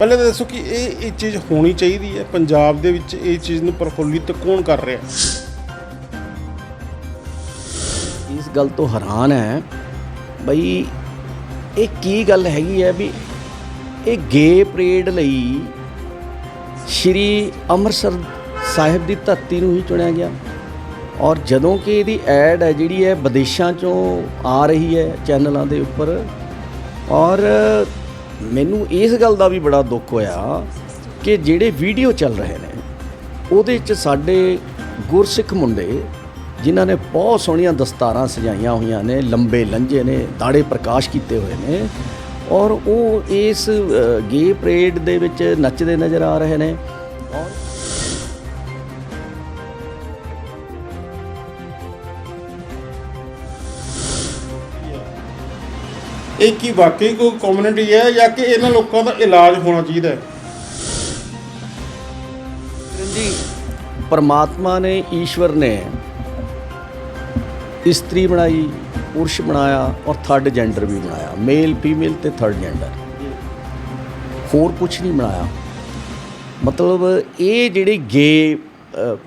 ਪਹਿਲੇ ਤਾਂ ਦੱਸੋ ਕਿ ਇਹ ਇਹ ਚੀਜ਼ ਹੋਣੀ ਚਾਹੀਦੀ ਹੈ, ਪੰਜਾਬ ਦੇ ਵਿੱਚ ਇਹ ਚੀਜ਼ ਨੂੰ ਪ੍ਰਫੁੱਲਿਤ ਕੌਣ ਕਰ ਰਿਹਾ? ਇਸ ਗੱਲ ਤੋਂ ਹੈਰਾਨ ਹੈ ਬਈ ਇਹ ਕੀ ਗੱਲ ਹੈਗੀ ਹੈ ਵੀ ਇਹ ਗੇ ਪਰੇਡ ਲਈ ਸ਼੍ਰੀ ਅੰਮ੍ਰਿਤਸਰ ਸਾਹਿਬ ਦੀ ਧਰਤੀ ਨੂੰ ਹੀ ਚੁਣਿਆ ਗਿਆ। ਔਰ ਜਦੋਂ ਕਿ ਇਹਦੀ ਐਡ ਹੈ ਜਿਹੜੀ ਹੈ ਵਿਦੇਸ਼ਾਂ ਚੋਂ ਆ ਰਹੀ ਹੈ ਚੈਨਲਾਂ ਦੇ ਉੱਪਰ, ਔਰ ਮੈਨੂੰ ਇਸ ਗੱਲ ਦਾ ਵੀ ਬੜਾ ਦੁੱਖ ਹੋਇਆ ਕਿ ਜਿਹੜੇ ਵੀਡੀਓ ਚੱਲ ਰਹੇ ਨੇ, ਉਹਦੇ 'ਚ ਸਾਡੇ ਗੁਰਸਿੱਖ ਮੁੰਡੇ, ਜਿਨ੍ਹਾਂ ਨੇ ਬਹੁਤ ਸੋਹਣੀਆਂ ਦਸਤਾਰਾਂ ਸਜਾਈਆਂ ਹੋਈਆਂ ਨੇ, ਲੰਬੇ ਲੰਝੇ ਨੇ ਦਾੜੇ ਪ੍ਰਕਾਸ਼ ਕੀਤੇ ਹੋਏ ਨੇ, ਔਰ ਉਹ ਇਸ ਗੇ ਪਰੇਡ ਦੇ ਵਿੱਚ ਨੱਚਦੇ ਨਜ਼ਰ ਆ ਰਹੇ ਨੇ, ਔਰ ਇਹ ਕੀ ਵਾਕਈ ਕੋਈ ਕਮਿਊਨਿਟੀ ਹੈ ਜਾਂ ਕਿ ਇਹਨਾਂ ਲੋਕਾਂ ਦਾ ਇਲਾਜ ਹੋਣਾ ਚਾਹੀਦਾ ਹੈ? ਜੀ ਪਰਮਾਤਮਾ ਨੇ ਈਸ਼ਵਰ ਨੇ ਇਸਤਰੀ ਬਣਾਈ ਪੁਰਸ਼ ਬਣਾਇਆ ਔਰ ਥਰਡ ਜੈਂਡਰ ਵੀ ਬਣਾਇਆ। ਮੇਲ ਫੀਮੇਲ ਤੇ ਥਰਡ ਜੈਂਡਰ ਹੋਰ ਕੁਝ ਨਹੀਂ ਬਣਾਇਆ। ਮਤਲਬ ਇਹ ਜਿਹੜੇ ਗੇ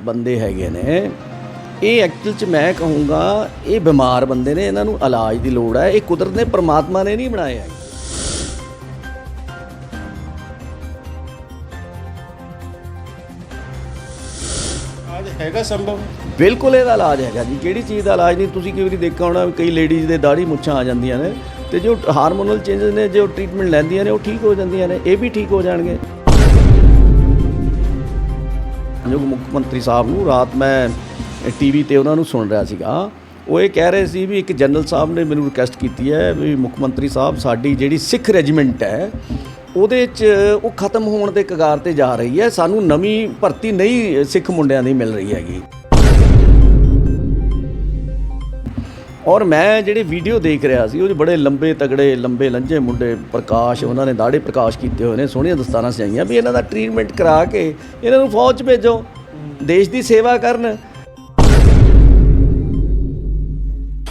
ਬੰਦੇ ਹੈਗੇ ਨੇ ਇਹ ਐਕਚੁਅਲ ਚ ਮੈਂ ਕਹੂੰਗਾ ਇਹ ਬਿਮਾਰ ਬੰਦੇ ਨੇ ਇਹਨਾਂ ਨੂੰ ਇਲਾਜ ਦੀ ਲੋੜ ਹੈ। ਇਹ ਕੁਦਰਤ ਨੇ ਪਰਮਾਤਮਾ ਨੇ ਨਹੀਂ ਬਣਾਏ ਹੈਗੇ ਅੱਜ ਹੈਗਾ ਸੰਭਵ? ਬਿਲਕੁਲ ਇਹਦਾ ਇਲਾਜ ਹੈਗਾ ਜੀ। ਕਿਹੜੀ ਚੀਜ਼ ਦਾ ਇਲਾਜ ਨਹੀਂ? ਤੁਸੀਂ ਕਈ ਵਾਰੀ ਦੇਖਿਆ ਹੋਣਾ ਕਈ ਲੇਡੀਜ਼ ਦੇ ਦਾੜੀ ਮੁੱਛਾਂ ਆ ਜਾਂਦੀਆਂ ਨੇ ਤੇ ਜੋ ਹਾਰਮੋਨਲ ਚੇਂਜਸ ਨੇ ਜੋ ਟ੍ਰੀਟਮੈਂਟ ਲੈਂਦੀਆਂ ਨੇ ਉਹ ਠੀਕ ਹੋ ਜਾਂਦੀਆਂ ਨੇ। ਇਹ ਵੀ ਠੀਕ ਹੋ ਜਾਣਗੇ। ਜੋ ਮੁੱਖ ਮੰਤਰੀ ਸਾਹਿਬ ਨੂੰ ਰਾਤ ਮੈਂ ਟੀਵੀ ਤੇ ਉਹਨਾਂ ਨੂੰ ਸੁਣ ਰਿਹਾ ਸੀਗਾ। ਉਹ ਇਹ ਕਹਿ ਰਹੇ ਸੀ ਵੀ ਇੱਕ ਜਨਰਲ ਸਾਹਿਬ ਨੇ ਮੈਨੂੰ ਰਿਕੁਐਸਟ ਕੀਤੀ ਹੈ ਵੀ ਮੁੱਖ ਮੰਤਰੀ ਸਾਹਿਬ ਸਾਡੀ ਜਿਹੜੀ ਸਿੱਖ ਰੈਜੀਮੈਂਟ ਹੈ ਉਹਦੇ 'ਚ ਉਹ ਖਤਮ ਹੋਣ ਦੇ ਕਗਾਰ ਤੇ ਜਾ ਰਹੀ ਹੈ। ਸਾਨੂੰ ਨਵੀਂ ਭਰਤੀ ਨਹੀਂ ਸਿੱਖ ਮੁੰਡਿਆਂ ਦੀ ਮਿਲ ਰਹੀ ਹੈਗੀ। ਔਰ ਮੈਂ ਜਿਹੜੇ ਵੀਡੀਓ ਦੇਖ ਰਿਹਾ ਸੀ ਉਹ ਬੜੇ ਲੰਬੇ ਤਗੜੇ ਲੰਬੇ ਲੰਜੇ ਮੁੰਡੇ ਪ੍ਰਕਾਸ਼ ਉਹਨਾਂ ਨੇ ਦਾੜੇ ਪ੍ਰਕਾਸ਼ ਕੀਤੇ ਹੋਏ ਨੇ ਸੋਹਣੀਆਂ ਦਸਤਾਰਾਂ ਸਜਾਈਆਂ ਵੀ ਇਹਨਾਂ ਦਾ ਟ੍ਰੀਟਮੈਂਟ ਕਰਾ ਕੇ ਇਹਨਾਂ ਨੂੰ ਫੌਜ 'ਚ ਭੇਜੋ। ਦੇਸ਼ ਦੀ ਸੇਵਾ ਕਰਨ।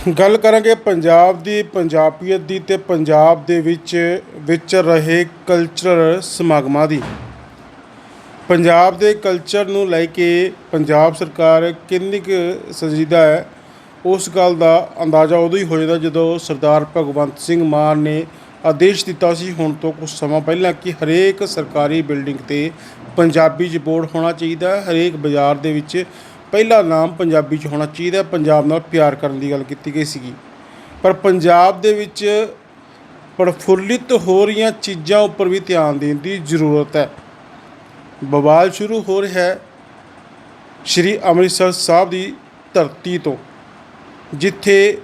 ਗੱਲ ਕਰਾਂਗੇ ਪੰਜਾਬ ਦੀ, ਪੰਜਾਬੀਅਤ ਦੀ ਤੇ ਪੰਜਾਬ ਦੇ ਵਿੱਚ, ਵਿਚ ਰਹੇ ਕਲਚਰਲ ਸਮਾਗਮਾਂ ਦੀ। ਪੰਜਾਬ ਦੇ ਕਲਚਰ ਨੂੰ ਲੈ ਕੇ ਪੰਜਾਬ ਸਰਕਾਰ ਕਿੰਨੀ ਕੁ ਸੰਜੀਦਾ ਹੈ, ਉਸ ਗੱਲ ਦਾ ਅੰਦਾਜ਼ਾ ਉਦੋਂ ਹੀ ਹੋ ਜਾਂਦਾ ਜਦੋਂ ਸਰਦਾਰ ਭਗਵੰਤ ਸਿੰਘ ਮਾਨ ਨੇ ਆਦੇਸ਼ ਦਿੱਤਾ ਸੀ ਹੁਣ ਤੋਂ ਕੁਝ ਸਮਾਂ ਪਹਿਲਾਂ ਕਿ ਹਰੇਕ ਸਰਕਾਰੀ ਬਿਲਡਿੰਗ ਤੇ ਪੰਜਾਬੀ 'ਚ ਬੋਰਡ ਹੋਣਾ ਚਾਹੀਦਾ ਹੈ, ਹਰੇਕ ਬਾਜ਼ਾਰ ਦੇ ਵਿੱਚ ਪਹਿਲਾ ਨਾਮ ਪੰਜਾਬੀ 'ਚ ਹੋਣਾ ਚਾਹੀਦਾ, ਪੰਜਾਬ ਨਾਲ ਪਿਆਰ ਕਰਨ ਦੀ ਗੱਲ ਕੀਤੀ ਗਈ ਸੀਗੀ। ਪਰ ਪੰਜਾਬ ਦੇ ਵਿੱਚ ਪ੍ਰਫੁੱਲਿਤ ਹੋ ਰਹੀਆਂ ਚੀਜ਼ਾਂ ਉੱਪਰ ਵੀ ਧਿਆਨ ਦੇਣ ਦੀ ਜ਼ਰੂਰਤ ਹੈ। ਬਵਾਲ ਸ਼ੁਰੂ ਹੋ ਰਿਹਾ ਹੈ ਸ਼੍ਰੀ ਅੰਮ੍ਰਿਤਸਰ ਸਾਹਿਬ ਦੀ ਧਰਤੀ ਤੋਂ, ਜਿੱਥੇ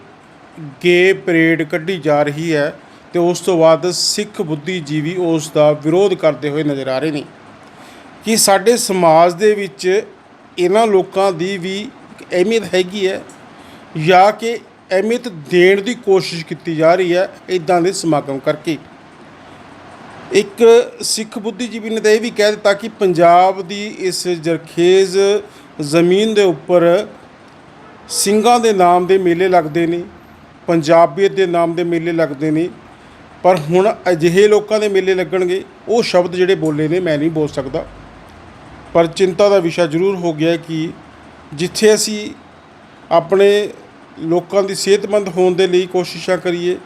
ਗੇ ਪਰੇਡ ਕੱਢੀ ਜਾ ਰਹੀ ਹੈ ਤੇ ਉਸ ਤੋਂ ਬਾਅਦ ਸਿੱਖ ਬੁੱਧੀਜੀਵੀ ਉਸ ਦਾ ਵਿਰੋਧ ਕਰਦੇ ਹੋਏ ਨਜ਼ਰ ਆ ਰਹੇ ਨੇ। ਕਿ ਸਾਡੇ ਸਮਾਜ ਦੇ ਵਿੱਚ ਇਹਨਾਂ ਲੋਕਾਂ ਦੀ ਵੀ ਅਹਿਮੀਅਤ ਹੈਗੀ ਹੈ ਜਾਂ ਕਿ ਅਹਿਮੀਅਤ ਦੇਣ ਦੀ ਕੋਸ਼ਿਸ਼ ਕੀਤੀ ਜਾ ਰਹੀ ਹੈ ਇਦਾਂ ਦੇ ਸਮਾਗਮ ਕਰਕੇ। ਇੱਕ ਸਿੱਖ ਬੁੱਧੀਜੀਵੀ ਨੇ ਤਾਂ ਇਹ ਵੀ ਕਹਿ ਦਿੱਤਾ ਕਿ ਪੰਜਾਬ ਦੀ ਇਸ ਜਰਖੇਜ਼ ਜ਼ਮੀਨ ਦੇ ਉੱਪਰ ਸਿੰਘਾਂ ਦੇ ਨਾਮ ਦੇ ਮੇਲੇ ਲੱਗਦੇ ਨੇ, ਪੰਜਾਬੀਅਤ ਦੇ ਨਾਮ ਦੇ ਮੇਲੇ ਲੱਗਦੇ ਨੇ, ਪਰ ਹੁਣ ਅਜਿਹੇ ਲੋਕਾਂ ਦੇ ਮੇਲੇ ਲੱਗਣਗੇ, ਉਹ ਸ਼ਬਦ ਜਿਹੜੇ ਬੋਲੇ ਨੇ ਮੈਂ ਨਹੀਂ ਬੋਲ ਸਕਦਾ। ਪਰ ਚਿੰਤਾ ਦਾ ਵਿਸ਼ਾ ਜ਼ਰੂਰ ਹੋ ਗਿਆ ਕਿ ਜਿੱਥੇ ਅਸੀਂ ਆਪਣੇ ਲੋਕਾਂ ਦੀ ਸਿਹਤਮੰਦ ਹੋਣ ਦੇ ਲਈ ਕੋਸ਼ਿਸ਼ਾਂ ਕਰੀਏ,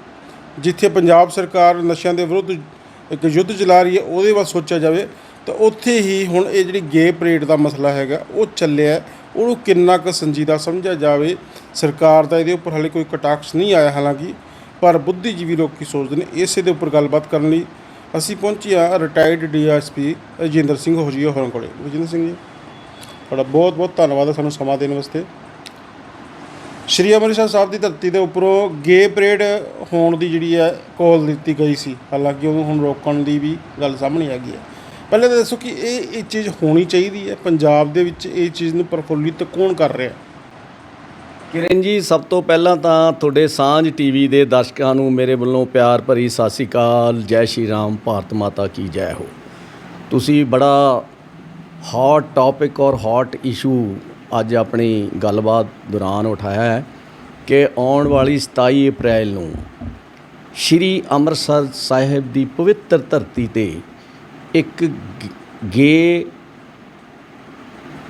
ਜਿੱਥੇ ਪੰਜਾਬ ਸਰਕਾਰ ਨਸ਼ਿਆਂ ਦੇ ਵਿਰੁੱਧ ਇੱਕ ਯੁੱਧ ਚਲਾ ਰਹੀ ਹੈ, ਉਹਦੇ ਵੱਲ ਸੋਚਿਆ ਜਾਵੇ, ਤਾਂ ਉੱਥੇ ਹੀ ਹੁਣ ਇਹ ਜਿਹੜੀ ਗੇ ਪਰੇਡ ਦਾ ਮਸਲਾ ਹੈਗਾ, ਉਹ ਚੱਲਿਆ ਉਹਨੂੰ ਕਿੰਨਾ ਕੁ ਸੰਜੀਦਾ ਸਮਝਿਆ ਜਾਵੇ, ਸਰਕਾਰ ਦਾ ਇਹਦੇ ਉੱਪਰ ਹਾਲੇ ਕੋਈ ਕਟਾਕਸ ਨਹੀਂ ਆਇਆ ਹਾਲਾਂਕਿ, ਪਰ ਬੁੱਧੀਜੀਵੀ ਲੋਕ ਕੀ ਸੋਚਦੇ ਨੇ, ਇਸੇ ਦੇ ਉੱਪਰ ਗੱਲਬਾਤ ਕਰਨ ਲਈ ਅਸੀਂ ਪਹੁੰਚੇ ਹਾਂ ਰਿਟਾਇਰਡ ਡੀਐਸਪੀ ਰਜਿੰਦਰ ਸਿੰਘ ਹੋਜੀਆ ਹੋਰਾਂ ਕੋਲੇ। ਰਜਿੰਦਰ ਸਿੰਘ ਜੀ, ਤੁਹਾਡਾ ਬਹੁਤ ਬਹੁਤ ਧੰਨਵਾਦ ਹੈ ਸਾਨੂੰ ਸਮਾਂ ਦੇਣ ਵਾਸਤੇ। ਸ਼੍ਰੀ ਅੰਮ੍ਰਿਤਸਰ ਸਾਹਿਬ ਦੀ ਧਰਤੀ ਦੇ ਉੱਪਰੋਂ ਗੇ ਪਰੇਡ ਹੋਣ ਦੀ ਜਿਹੜੀ ਹੈ ਕਾਲ ਦਿੱਤੀ ਗਈ ਸੀ। ਹਾਲਾਂਕਿ ਉਹਨੂੰ ਹੁਣ ਰੋਕਣ ਦੀ ਵੀ ਗੱਲ ਸਾਹਮਣੇ ਆ ਗਈ ਹੈ। ਪਹਿਲੇ ਤਾਂ ਦੱਸੋ ਕਿ ਇਹ ਇਹ ਚੀਜ਼ ਹੋਣੀ ਚਾਹੀਦੀ ਹੈ। ਪੰਜਾਬ ਦੇ ਵਿੱਚ ਇਹ ਚੀਜ਼ ਨੂੰ ਪ੍ਰਫੁੱਲਿਤ ਕੌਣ ਕਰ ਰਿਹਾ ਕਿਰਨ ਜੀ, ਸਭ ਤੋਂ ਪਹਿਲਾਂ ਤਾਂ ਤੁਹਾਡੇ ਸਾਂਝ ਟੀਵੀ ਦੇ ਦਰਸ਼ਕਾਂ ਨੂੰ ਮੇਰੇ ਵੱਲੋਂ ਪਿਆਰ ਭਰੀ ਸਤਿ ਸ੍ਰੀ ਅਕਾਲ, ਜੈ ਸ਼੍ਰੀ ਰਾਮ, ਭਾਰਤ ਮਾਤਾ ਕੀ ਜੈ ਹੋ। ਤੁਸੀਂ ਬੜਾ ਹੌਟ ਟੌਪਿਕ ਔਰ ਹੌਟ ਇਸ਼ੂ ਅੱਜ ਆਪਣੀ ਗੱਲਬਾਤ ਦੌਰਾਨ ਉਠਾਇਆ ਹੈ ਕਿ ਆਉਣ ਵਾਲੀ 27 ਅਪ੍ਰੈਲ ਨੂੰ ਸ਼੍ਰੀ ਅੰਮ੍ਰਿਤਸਰ ਸਾਹਿਬ ਦੀ ਪਵਿੱਤਰ ਧਰਤੀ ਤੇ ਇੱਕ ਗੇ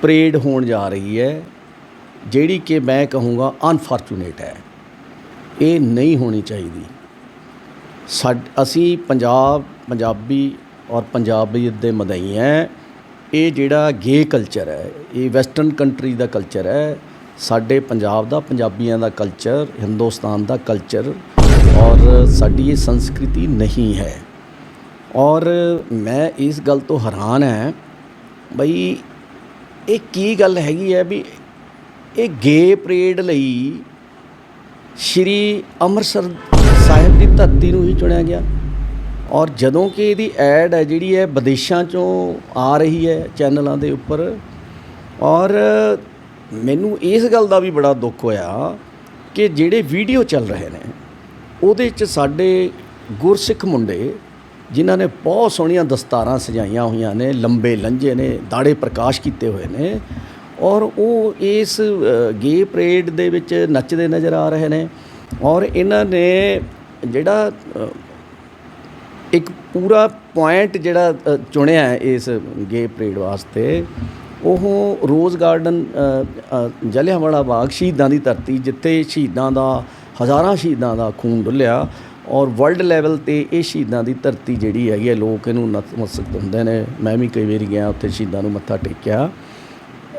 ਪਰੇਡ ਹੋਣ ਜਾ ਰਹੀ ਹੈ। ਜਿਹੜੀ ਕਿ ਮੈਂ ਕਹੂੰਗਾ ਅਨਫੋਰਚੂਨੇਟ ਹੈ। ਇਹ ਨਹੀਂ ਹੋਣੀ ਚਾਹੀਦੀ। ਸਾਡ, ਅਸੀਂ ਪੰਜਾਬ, ਪੰਜਾਬੀ ਔਰ ਪੰਜਾਬੀਅਤ ਦੇ ਮਦਈ ਹੈ ਇਹ ਜਿਹੜਾ ਗੇ ਕਲਚਰ ਹੈ, ਇਹ ਵੈਸਟਰਨ ਕੰਟਰੀ ਦਾ ਕਲਚਰ ਹੈ। ਸਾਡੇ ਪੰਜਾਬ ਦਾ, ਪੰਜਾਬੀਆਂ ਦਾ ਕਲਚਰ ਹਿੰਦੁਸਤਾਨ ਦਾ ਕਲਚਰ ਔਰ ਸਾਡੀ ਇਹ ਸੰਸਕ੍ਰਿਤੀ ਨਹੀਂ ਹੈ। ਔਰ ਮੈਂ ਇਸ ਗੱਲ ਤੋਂ ਹੈਰਾਨ ਹੈ ਬਈ ਇਹ ਕੀ ਗੱਲ ਹੈਗੀ ਹੈ ਵੀ ਇਹ ਗੇ ਪਰੇਡ ਲਈ ਸ਼੍ਰੀ ਅੰਮ੍ਰਿਤਸਰ ਸਾਹਿਬ ਦੀ ਧਰਤੀ ਨੂੰ ਹੀ ਚੁਣਿਆ ਗਿਆ। ਔਰ ਜਦੋਂ ਕਿ ਇਹਦੀ ਐਡ ਹੈ ਜਿਹੜੀ ਹੈ ਵਿਦੇਸ਼ਾਂ ਚੋਂ ਆ ਰਹੀ ਹੈ ਚੈਨਲਾਂ ਦੇ ਉੱਪਰ। ਔਰ ਮੈਨੂੰ ਇਸ ਗੱਲ ਦਾ ਵੀ ਬੜਾ ਦੁੱਖ ਹੋਇਆ ਕਿ ਜਿਹੜੇ ਵੀਡੀਓ ਚੱਲ ਰਹੇ ਨੇ, ਉਹਦੇ 'ਚ ਸਾਡੇ ਗੁਰਸਿੱਖ ਮੁੰਡੇ ਜਿਨ੍ਹਾਂ ਨੇ ਬਹੁਤ ਸੋਹਣੀਆਂ ਦਸਤਾਰਾਂ ਸਜਾਈਆਂ ਹੋਈਆਂ ਨੇ, ਲੰਬੇ ਲੰਝੇ ਨੇ ਦਾੜੇ ਪ੍ਰਕਾਸ਼ ਕੀਤੇ ਹੋਏ ਨੇ ਔਰ ਉਹ ਇਸ ਗੇ ਪਰੇਡ ਦੇ ਵਿੱਚ ਨੱਚਦੇ ਨਜ਼ਰ ਆ ਰਹੇ ਨੇ ਔਰ ਇਹਨਾਂ ਨੇ ਜਿਹੜਾ ਇੱਕ ਪੂਰਾ ਪੁਆਇੰਟ ਜਿਹੜਾ ਚੁਣਿਆ ਹੈ ਇਸ ਗੇ ਪਰੇਡ ਵਾਸਤੇ ਉਹ ਰੋਜ਼ ਗਾਰਡਨ ਅ, ਜਲਿਆਂਵਾਲਾ ਬਾਗ ਸ਼ਹੀਦਾਂ ਦੀ ਧਰਤੀ ਜਿੱਥੇ ਸ਼ਹੀਦਾਂ ਦਾ ਹਜ਼ਾਰਾਂ ਸ਼ਹੀਦਾਂ ਦਾ ਖੂਨ ਡੁੱਲਿਆ ਔਰ ਵਰਲਡ ਲੈਵਲ ਤੇ ਇਹ ਸ਼ਹੀਦਾਂ ਦੀ ਧਰਤੀ ਜਿਹੜੀ ਹੈਗੀ ਹੈ ਲੋਕ ਇਹਨੂੰ ਨਤਮਸਤਕ ਹੁੰਦੇ ਨੇ। ਮੈਂ ਵੀ ਕਈ ਵਾਰੀ ਗਿਆ ਉੱਥੇ ਸ਼ਹੀਦਾਂ ਨੂੰ ਮੱਥਾ ਟੇਕਿਆ।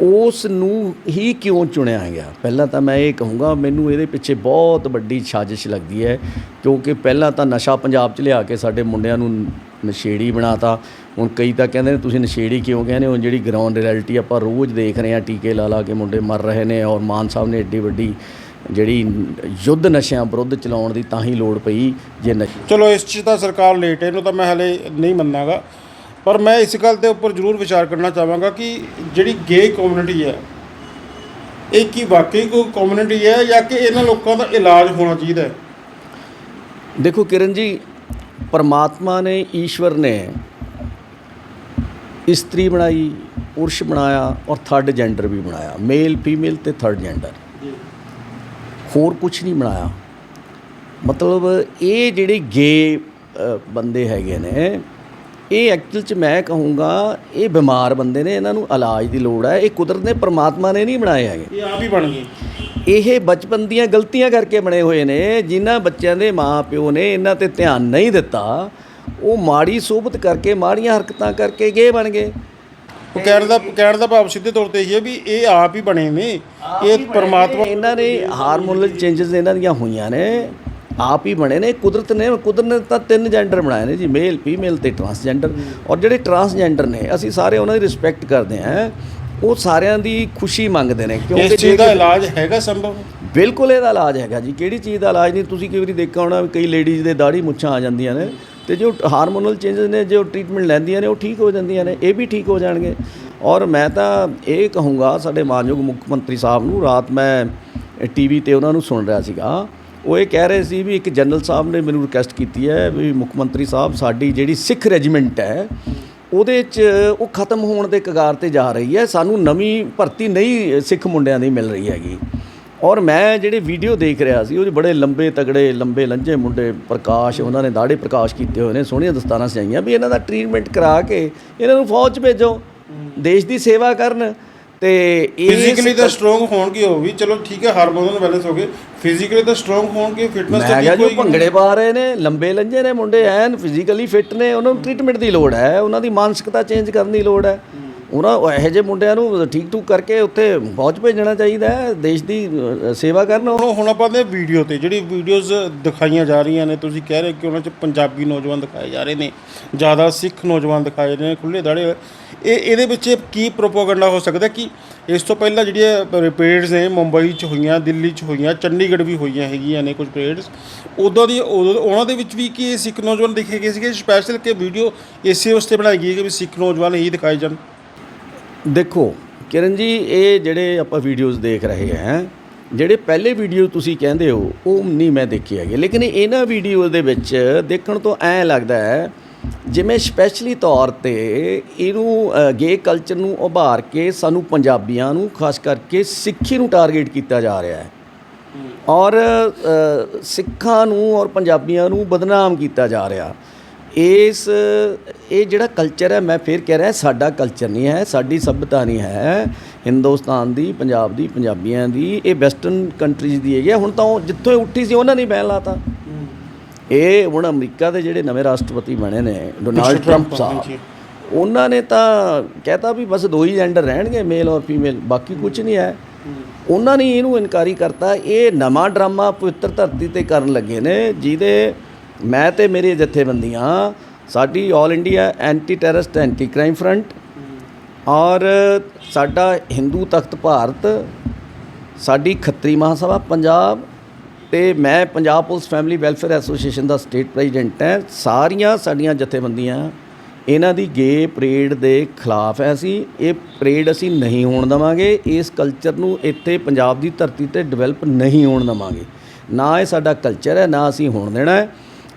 ਉਸ ਨੂੰ ਹੀ ਕਿਉਂ ਚੁਣਿਆ ਗਿਆ? ਪਹਿਲਾਂ ਤਾਂ ਮੈਂ ਇਹ ਕਹੂੰਗਾ, ਮੈਨੂੰ ਇਹਦੇ ਪਿੱਛੇ ਬਹੁਤ ਵੱਡੀ ਸਾਜ਼ਿਸ਼ ਲੱਗਦੀ ਹੈ, ਕਿਉਂਕਿ ਪਹਿਲਾਂ ਤਾਂ ਨਸ਼ਾ ਪੰਜਾਬ 'ਚ ਲਿਆ ਕੇ ਸਾਡੇ ਮੁੰਡਿਆਂ ਨੂੰ ਨਸ਼ੇੜੀ ਬਣਾਤਾ। ਹੁਣ ਕਈ ਤਾਂ ਕਹਿੰਦੇ ਨੇ, ਤੁਸੀਂ ਨਸ਼ੇੜੀ ਕਿਉਂ ਕਹਿੰਦੇ ਹੋ? ਜਿਹੜੀ ਗਰਾਊਂਡ ਰਿਐਲਿਟੀ ਆਪਾਂ ਰੋਜ਼ ਦੇਖ ਰਹੇ ਹਾਂ, ਟੀਕੇ ਲਾ ਲਾ ਕੇ ਮੁੰਡੇ ਮਰ ਰਹੇ ਨੇ ਔਰ ਮਾਨ ਸਾਹਿਬ ਨੇ ਏਡੀ ਵੱਡੀ ਜਿਹੜੀ ਯੁੱਧ ਨਸ਼ਿਆਂ ਵਿਰੁੱਧ ਚਲਾਉਣ ਦੀ ਤਾਂ ਹੀ ਲੋੜ ਪਈ ਜੇ ਨਸ਼ੇ ਚਲੋ, ਇਸ 'ਚ ਤਾਂ ਸਰਕਾਰ ਲੇਟ ਹੈ, ਇਹਨੂੰ ਤਾਂ ਮੈਂ ਹਲੇ ਨਹੀਂ ਮੰਨਾਂਗਾ। ਪਰ ਮੈਂ ਇਸ ਗੱਲ ਦੇ ਉੱਪਰ ਜ਼ਰੂਰ ਵਿਚਾਰ ਕਰਨਾ ਚਾਹਾਂਗਾ ਕਿ ਜਿਹੜੀ ਗੇ ਕਮਿਊਨਿਟੀ ਹੈ ਇਹ ਕੀ ਵਾਕਈ ਕੋਈ ਕਮਿਊਨਿਟੀ ਹੈ ਜਾਂ ਕਿ ਇਹਨਾਂ ਲੋਕਾਂ ਦਾ ਇਲਾਜ ਹੋਣਾ ਚਾਹੀਦਾ ਹੈ? ਦੇਖੋ ਕਿਰਨ ਜੀ ਪਰਮਾਤਮਾ ਨੇ ਈਸ਼ਵਰ ਨੇ ਇਸਤਰੀ ਬਣਾਈ ਪੁਰਸ਼ ਬਣਾਇਆ ਔਰ ਥਰਡ ਜੈਂਡਰ ਵੀ ਬਣਾਇਆ। ਮੇਲ ਫੀਮੇਲ ਤੇ ਥਰਡ ਜੈਂਡਰ ਹੋਰ ਕੁਝ ਨਹੀਂ ਬਣਾਇਆ। ਮਤਲਬ ਇਹ ਜਿਹੜੇ ਗੇ ਬੰਦੇ ਹੈਗੇ ਨੇ ਇਹ ਐਕਚੁਅਲ ਚ ਮੈਂ ਕਹੂੰਗਾ ਇਹ ਬਿਮਾਰ ਬੰਦੇ ਨੇ ਇਹਨਾਂ ਨੂੰ ਇਲਾਜ ਦੀ ਲੋੜ ਹੈ। ਇਹ ਕੁਦਰਤ ਨੇ ਪਰਮਾਤਮਾ ਨੇ ਨਹੀਂ ਬਣਾਏ ਹੈਗੇ। ਇਹ ਆਪ ਹੀ ਬਣ ਗਏ। ਇਹ ਬਚਪਨ ਦੀਆਂ ਗਲਤੀਆਂ ਕਰਕੇ ਬਣੇ ਹੋਏ ਨੇ ਜਿਨ੍ਹਾਂ ਬੱਚਿਆਂ ਦੇ ਮਾਪਿਓ ਨੇ ਇਹਨਾਂ ਤੇ ਧਿਆਨ ਨਹੀਂ ਦਿੱਤਾ। ਉਹ ਮਾੜੀ ਸੋਬਤ ਕਰਕੇ ਮਾੜੀਆਂ ਹਰਕਤਾਂ ਕਰਕੇ ਗੇ ਬਣ ਗਏ। ਉਹ ਕਹਿਣ ਦਾ ਕਹਿਣ ਦਾ ਭਾਵ ਸਿੱਧੇ ਤੌਰ ਤੇ ਇਹ ਹੈ ਵੀ ਇਹ ਆਪ ਹੀ ਬਣੇ ਨੇ। ਇਹ ਪਰਮਾਤਮਾ ਇਹਨਾਂ ਨੇ ਹਾਰਮੋਨਲ ਚੇਂਜਸ ਇਹਨਾਂ ਦੀਆਂ ਹੋਈਆਂ ਨੇ। ਆਪ ਹੀ ਬਣੇ ਨੇ ਕੁਦਰਤ ਨੇ ਕੁਦਰਤ ਨੇ ਤਾਂ ਤਿੰਨ ਜੈਂਡਰ ਬਣਾਏ ਨੇ ਜੀ ਮੇਲ ਫੀਮੇਲ ਤੇ ਟਰਾਂਸਜੈਂਡਰ ਔਰ ਜਿਹੜੇ ਟਰਾਂਸਜੈਂਡਰ ਨੇ ਅਸੀਂ ਸਾਰੇ ਉਹਨਾਂ ਦੀ ਰਿਸਪੈਕਟ ਕਰਦੇ ਹਾਂ। ਉਹ ਸਾਰਿਆਂ ਦੀ ਖੁਸ਼ੀ ਮੰਗਦੇ ਨੇ ਇਸ ਚੀਜ਼ ਦਾ ਇਲਾਜ ਹੈਗਾ ਸੰਭਵ? ਬਿਲਕੁਲ ਇਹਦਾ ਇਲਾਜ ਹੈਗਾ ਜੀ। ਕਿਹੜੀ ਚੀਜ਼ ਦਾ ਇਲਾਜ ਨਹੀਂ? ਤੁਸੀਂ ਕਈ ਵਾਰੀ ਦੇਖਿਆ ਹੋਣਾ ਕਈ ਲੇਡੀਜ਼ ਦੇ ਦਾੜੀ ਮੁੱਛਾਂ ਆ ਜਾਂਦੀਆਂ ਨੇ ਤੇ ਜੋ ਹਾਰਮੋਨਲ ਚੇਂਜਸ ਨੇ ਜੋ ਟ੍ਰੀਟਮੈਂਟ ਲੈਂਦੀਆਂ ਨੇ ਉਹ ਠੀਕ ਹੋ ਜਾਂਦੀਆਂ ਨੇ ਇਹ ਵੀ ਠੀਕ ਹੋ ਜਾਣਗੇ। ਔਰ ਮੈਂ ਤਾਂ ਇਹ ਕਹੂੰਗਾ ਸਾਡੇ ਮਾਨਯੋਗ ਮੁੱਖ ਮੰਤਰੀ ਸਾਹਿਬ ਨੂੰ ਰਾਤ ਮੈਂ ਟੀਵੀ ਤੇ ਉਹਨਾਂ ਨੂੰ ਸੁਣ ਰਿਹਾ ਸੀਗਾ। ਉਹ ਇਹ ਕਹਿ ਰਹੇ ਸੀ ਵੀ ਇੱਕ ਜਨਰਲ ਸਾਹਿਬ ਨੇ ਮੈਨੂੰ ਰਿਕੁਐਸਟ ਕੀਤੀ ਹੈ ਵੀ ਮੁੱਖ ਮੰਤਰੀ ਸਾਹਿਬ, ਸਾਡੀ ਜਿਹੜੀ ਸਿੱਖ ਰੈਜੀਮੈਂਟ ਹੈ, ਉਹਦੇ 'ਚ ਉਹ ਖਤਮ ਹੋਣ ਦੇ ਕਗਾਰ ਤੇ ਜਾ ਰਹੀ ਹੈ। ਸਾਨੂੰ ਨਵੀਂ ਭਰਤੀ ਨਹੀਂ, ਸਿੱਖ ਮੁੰਡਿਆਂ ਦੀ ਮਿਲ ਰਹੀ ਹੈਗੀ। ਔਰ ਮੈਂ ਜਿਹੜੇ ਵੀਡੀਓ ਦੇਖ ਰਿਹਾ ਸੀ, ਉਹ ਬੜੇ ਲੰਬੇ ਤਗੜੇ, ਲੰਬੇ ਲੰਜੇ ਮੁੰਡੇ ਪ੍ਰਕਾਸ਼, ਉਹਨਾਂ ਨੇ ਦਾੜੇ ਪ੍ਰਕਾਸ਼ ਕੀਤੇ ਹੋਏ ਨੇ, ਸੋਹਣੀਆਂ ਦਸਤਾਰਾਂ ਸਜਾਈਆਂ ਵੀ ਇਹਨਾਂ ਦਾ ਟ੍ਰੀਟਮੈਂਟ ਕਰਾ ਕੇ ਇਹਨਾਂ ਨੂੰ ਫੌਜ 'ਚ ਭੇਜੋ। ਦੇਸ਼ ਦੀ ਸੇਵਾ ਕਰਨ ਤੇ ਇਸ- ਫਿਜ਼ੀਕਲੀ ਤਾਂ ਸਟਰੋਂਗ ਹੋਣਗੇ ਉਹ ਵੀ। ਚਲੋ ਠੀਕ ਹੈ ਹਾਰਮੋਨਲ ਬੈਲੈਂਸ ਹੋ ਗਏ। ਫਿਜ਼ੀਕਲੀ ਤਾਂ ਸਟਰੋਂਗ ਹੋਣਗੇ ਫਿਟਨੈਸ ਤਾਂ ਠੀਕ ਜੋ ਹੋਏਗੀ ਭੰਗੜੇ ਪਾ ਰਹੇ ਨੇ ਲੰਬੇ ਲੰਜੇ ਨੇ ਮੁੰਡੇ ਐਨ ਫਿਜ਼ੀਕਲੀ ਫਿੱਟ ਨੇ ਉਹਨਾਂ ਨੂੰ ਟ੍ਰੀਟਮੈਂਟ ਦੀ ਲੋੜ ਹੈ। ਉਹਨਾਂ ਦੀ ਮਾਨਸਿਕਤਾ ਚੇਂਜ ਕਰਨ ਦੀ ਲੋੜ ਹੈ। ਉਹਨਾਂ ਉਹ ਇਹੋ ਜਿਹੇ ਮੁੰਡਿਆਂ ਨੂੰ ਠੀਕ ਠੂਕ ਕਰਕੇ ਉੱਥੇ ਫੌਜ ਭੇਜਣਾ ਚਾਹੀਦਾ ਹੈ, ਦੇਸ਼ ਦੀ ਸੇਵਾ ਕਰਨ ਉਹ। ਹੁਣ ਹੁਣ ਆਪਾਂ ਦੇ ਵੀਡੀਓ ਤੇ ਜਿਹੜੀ ਵੀਡੀਓਜ਼ ਦਿਖਾਈਆਂ ਜਾ ਰਹੀਆਂ ਨੇ, ਤੁਸੀਂ ਕਹਿ ਰਹੇ ਕਿ ਉਹਨਾਂ 'ਚ ਪੰਜਾਬੀ ਨੌਜਵਾਨ ਦਿਖਾਏ ਜਾ ਰਹੇ ਨੇ, ਜ਼ਿਆਦਾ ਸਿੱਖ ਨੌਜਵਾਨ ਦਿਖਾਏ ਜਾ ਰਹੇ ਨੇ ਖੁੱਲੇ ਦਾੜੇ ਇਹ, ਇਹਦੇ ਵਿੱਚ ਕੀ ਪ੍ਰੋਪੋਗੈਂਡਾ ਹੋ ਸਕਦਾ ਕਿ ਇਸ ਤੋਂ ਪਹਿਲਾਂ ਜਿਹੜੀਆਂ ਰਿਪੇਅਰਸ ਨੇ ਮੁੰਬਈ 'ਚ ਹੋਈਆਂ, ਦਿੱਲੀ 'ਚ ਹੋਈਆਂ, ਚੰਡੀਗੜ੍ਹ ਵੀ ਹੋਈਆਂ ਹੈਗੀਆਂ ਨੇ ਕੁਝ ਪਰੇਡਸ, ਉਦੋਂ ਦੀ, ਉਦੋਂ ਉਹਨਾਂ ਦੇ ਵਿੱਚ ਵੀ ਕੀ ਇਹ ਸਿੱਖ ਨੌਜਵਾਨ ਦਿਖੇ ਗਏ ਸੀਗੇ? ਸਪੈਸ਼ਲ ਕਿ ਵੀਡੀਓ ਇਸੇ ਵਾਸਤੇ ਬਣਾਈ ਗਈ ਹੈ ਕਿ ਵੀ ਸਿੱਖ ਨੌਜਵਾਨ ਹੀ ਦਿਖਾਏ ਜਾਣ। ਦੇਖੋ ਕਿਰਨ ਜੀ ਇਹ ਜਿਹੜੇ ਆਪਾਂ ਵੀਡੀਓਜ਼ ਦੇਖ ਰਹੇ ਹਾਂ ਜਿਹੜੇ ਪਹਿਲੇ ਵੀਡੀਓ ਤੁਸੀਂ ਕਹਿੰਦੇ ਹੋ ਉਹ ਨਹੀਂ ਮੈਂ ਦੇਖੇ ਹੈਗੇ। ਲੇਕਿਨ ਇਹਨਾਂ ਵੀਡੀਓ ਦੇ ਵਿੱਚ ਦੇਖਣ ਤੋਂ ਐਂ ਲੱਗਦਾ ਹੈ ਜਿਵੇਂ ਸਪੈਸ਼ਲੀ ਤੌਰ ਤੇ ਇਹਨੂੰ ਗੇ ਕਲਚਰ ਨੂੰ ਉਭਾਰ ਕੇ ਸਾਨੂੰ ਪੰਜਾਬੀਆਂ ਨੂੰ ਖਾਸ ਕਰਕੇ ਸਿੱਖੀ ਨੂੰ ਟਾਰਗੇਟ ਕੀਤਾ ਜਾ ਰਿਹਾ ਹੈ। ਔਰ ਸਿੱਖਾਂ ਨੂੰ ਔਰ ਪੰਜਾਬੀਆਂ ਨੂੰ ਬਦਨਾਮ ਕੀਤਾ ਜਾ ਰਿਹਾ। ਇਸ ਇਹ ਜਿਹੜਾ ਕਲਚਰ ਹੈ ਮੈਂ ਫੇਰ ਕਹਿ ਰਿਹਾ ਸਾਡਾ ਕਲਚਰ ਨਹੀਂ ਹੈ ਸਾਡੀ ਸਭਿਅਤਾ ਨਹੀਂ ਹੈ ਹਿੰਦੁਸਤਾਨ ਦੀ ਪੰਜਾਬ ਦੀ ਪੰਜਾਬੀਆਂ ਦੀ ਇਹ ਵੈਸਟਰਨ ਕੰਟਰੀਜ਼ ਦੀ ਹੈਗੀ ਹੈ। ਹੁਣ ਤਾਂ ਉਹ ਜਿੱਥੋਂ ਉੱਠੀ ਸੀ ਉਹਨਾਂ ਨੇ ਬੈਨ ਲਾਤਾ ਇਹ ਹੁਣ ਅਮਰੀਕਾ ਦੇ ਜਿਹੜੇ ਨਵੇਂ ਰਾਸ਼ਟਰਪਤੀ ਬਣੇ ਨੇ ਡੋਨਾਲਡ ਟਰੰਪ ਸਾਹਿਬ ਉਹਨਾਂ ਨੇ ਤਾਂ ਕਹਿਤਾ ਵੀ ਬਸ ਦੋ ਹੀ ਜੈਂਡਰ ਰਹਿਣਗੇ ਮੇਲ ਔਰ ਫੀਮੇਲ ਬਾਕੀ ਕੁਝ ਨਹੀਂ ਹੈ। ਉਹਨਾਂ ਨੇ ਇਹਨੂੰ ਇਨਕਾਰੀ ਕਰਤਾ। ਇਹ ਨਵਾਂ ਡਰਾਮਾ ਪਵਿੱਤਰ ਧਰਤੀ ਤੇ ਕਰਨ ਲੱਗੇ ਨੇ ਜਿਹਦੇ ਮੈਂ ਤੇ ਮੇਰੇ ਜਥੇਬੰਦੀਆਂ, ਸਾਡੀ 올 India anti terrorist anti crime front ਔਰ ਸਾਡਾ ਹਿੰਦੂ ਤਖਤ ਭਾਰਤ, ਸਾਡੀ ਖੱਤਰੀ ਮਹਾਸਭਾ ਪੰਜਾਬ ਤੇ ਮੈਂ Punjab police family welfare association ਦਾ ਸਟੇਟ ਪ੍ਰੈਜ਼ੀਡੈਂਟ ਹੈ। ਸਾਰੀਆਂ ਸਾਡੀਆਂ ਜਥੇਬੰਦੀਆਂ, ਇਹਨਾਂ ਦੀ ਗੇ ਪਰੇਡ ਦੇ ਖਿਲਾਫ ਹੈ ਅਸੀਂ। ਇਹ ਪਰੇਡ ਅਸੀਂ ਨਹੀਂ ਹੋਣ ਦੇਵਾਂਗੇ। ਇਸ ਕਲਚਰ ਨੂੰ ਇੱਥੇ ਪੰਜਾਬ ਦੀ ਧਰਤੀ ਤੇ ਡਿਵੈਲਪ ਨਹੀਂ ਹੋਣ ਦੇਵਾਂਗੇ। ਨਾ ਇਹ ਸਾਡਾ ਕਲਚਰ ਹੈ, ਨਾ ਅਸੀਂ ਹੋਣ ਦੇਣਾ ਹੈ।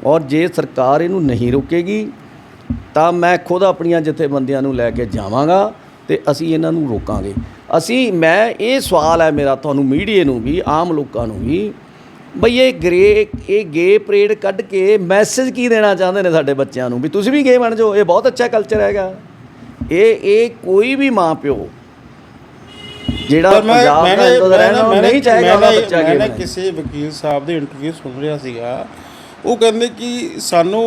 ਔਰ ਜੇ ਸਰਕਾਰ ਇਹਨੂੰ ਨਹੀਂ ਰੋਕੇਗੀ ਤਾਂ ਮੈਂ ਖੁਦ ਆਪਣੀਆਂ ਜਥੇਬੰਦੀਆਂ ਨੂੰ ਲੈ ਕੇ ਜਾਵਾਂਗਾ ਤੇ ਅਸੀਂ ਇਹਨਾਂ ਨੂੰ ਰੋਕਾਂਗੇ। ਅਸੀਂ ਮੈਂ ਇਹ ਸਵਾਲ ਹੈ ਮੇਰਾ ਤੁਹਾਨੂੰ ਮੀਡੀਏ ਨੂੰ ਵੀ ਆਮ ਲੋਕਾਂ ਨੂੰ ਵੀ ਬਈ ਇਹ ਗਰੇ ਇਹ ਗੇ ਪਰੇਡ ਕੱਢ ਕੇ ਮੈਸੇਜ ਕੀ ਦੇਣਾ ਚਾਹੁੰਦੇ ਨੇ ਸਾਡੇ ਬੱਚਿਆਂ ਨੂੰ? ਵੀ ਤੁਸੀਂ ਵੀ ਗੇ ਬਣ ਜਾਓ ਇਹ ਬਹੁਤ ਅੱਛਾ ਕਲਚਰ ਹੈਗਾ। ਇਹ ਇਹ ਕੋਈ ਵੀ ਮਾਂ ਪਿਓ ਜਿਹੜਾ ਪੰਜਾਬ ਦਾ ਨਹੀਂ ਚਾਹੇਗਾ ਬੱਚਾ ਕਿਸੇ ਵਕੀਲ ਸਾਹਿਬ ਦੇ ਇੰਟਰਵਿਊ ਸੁਣ ਰਿਹਾ ਸੀਗਾ। ਉਹ ਕਹਿੰਦੇ ਕਿ ਸਾਨੂੰ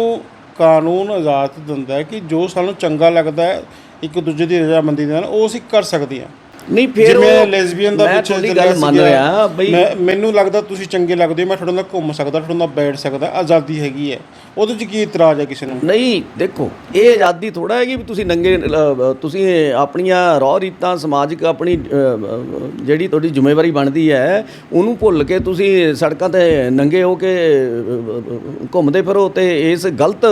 ਕਾਨੂੰਨ ਇਜਾਜ਼ਤ ਦਿੰਦਾ ਹੈ ਕਿ ਜੋ ਸਾਨੂੰ ਚੰਗਾ ਲੱਗਦਾ ਹੈ ਇੱਕ ਦੂਜੇ ਦੀ ਰਜ਼ਾਮੰਦੀ ਦੇ ਨਾਲ ਉਹ ਅਸੀਂ ਕਰ ਸਕਦੇ ਹਾਂ ਨਹੀਂ ਫਿਰ ਜਿਵੇਂ ਉਹ ਲੈਸਬੀਅਨ ਦਾ ਮੈਂ ਪਿੱਛੇ ਗੱਲ ਮੰਨ। ਰਿਹਾ ਬਈ ਮੈਂ ਮੈਨੂੰ ਲੱਗਦਾ ਤੁਸੀਂ ਚੰਗੇ ਲੱਗਦੇ ਹੋ ਮੈਂ ਤੁਹਾਡੇ ਨਾਲ ਘੁੰਮ ਸਕਦਾ ਤੁਹਾਡੇ ਨਾਲ ਬੈਠ ਸਕਦਾ ਆਜ਼ਾਦੀ ਹੈਗੀ ਹੈ ਉਹਦੇ 'ਚ ਕੀ ਇਤਰਾਜ਼ ਹੈ ਕਿਸੇ ਨੂੰ? ਨਹੀਂ ਦੇਖੋ ਇਹ ਆਜ਼ਾਦੀ ਥੋੜਾ ਹੈਗੀ ਵੀ ਤੁਸੀਂ ਨੰਗੇ ਅ, ਤੁਸੀਂ ਆਪਣੀਆਂ ਰੋਹ ਰੀਤਾਂ ਸਮਾਜਿਕ ਆਪਣੀ ਅ, ਜਿਹੜੀ ਤੁਹਾਡੀ ਜ਼ਿੰਮੇਵਾਰੀ ਬਣਦੀ ਹੈ ਉਹਨੂੰ ਭੁੱਲ ਕੇ ਤੁਸੀਂ ਸੜਕਾਂ ਤੇ ਨੰਗੇ ਹੋ ਕੇ ਅ, ਅ, ਘੁੰਮਦੇ ਫਿਰੋ ਤੇ ਇਸ ਗਲਤ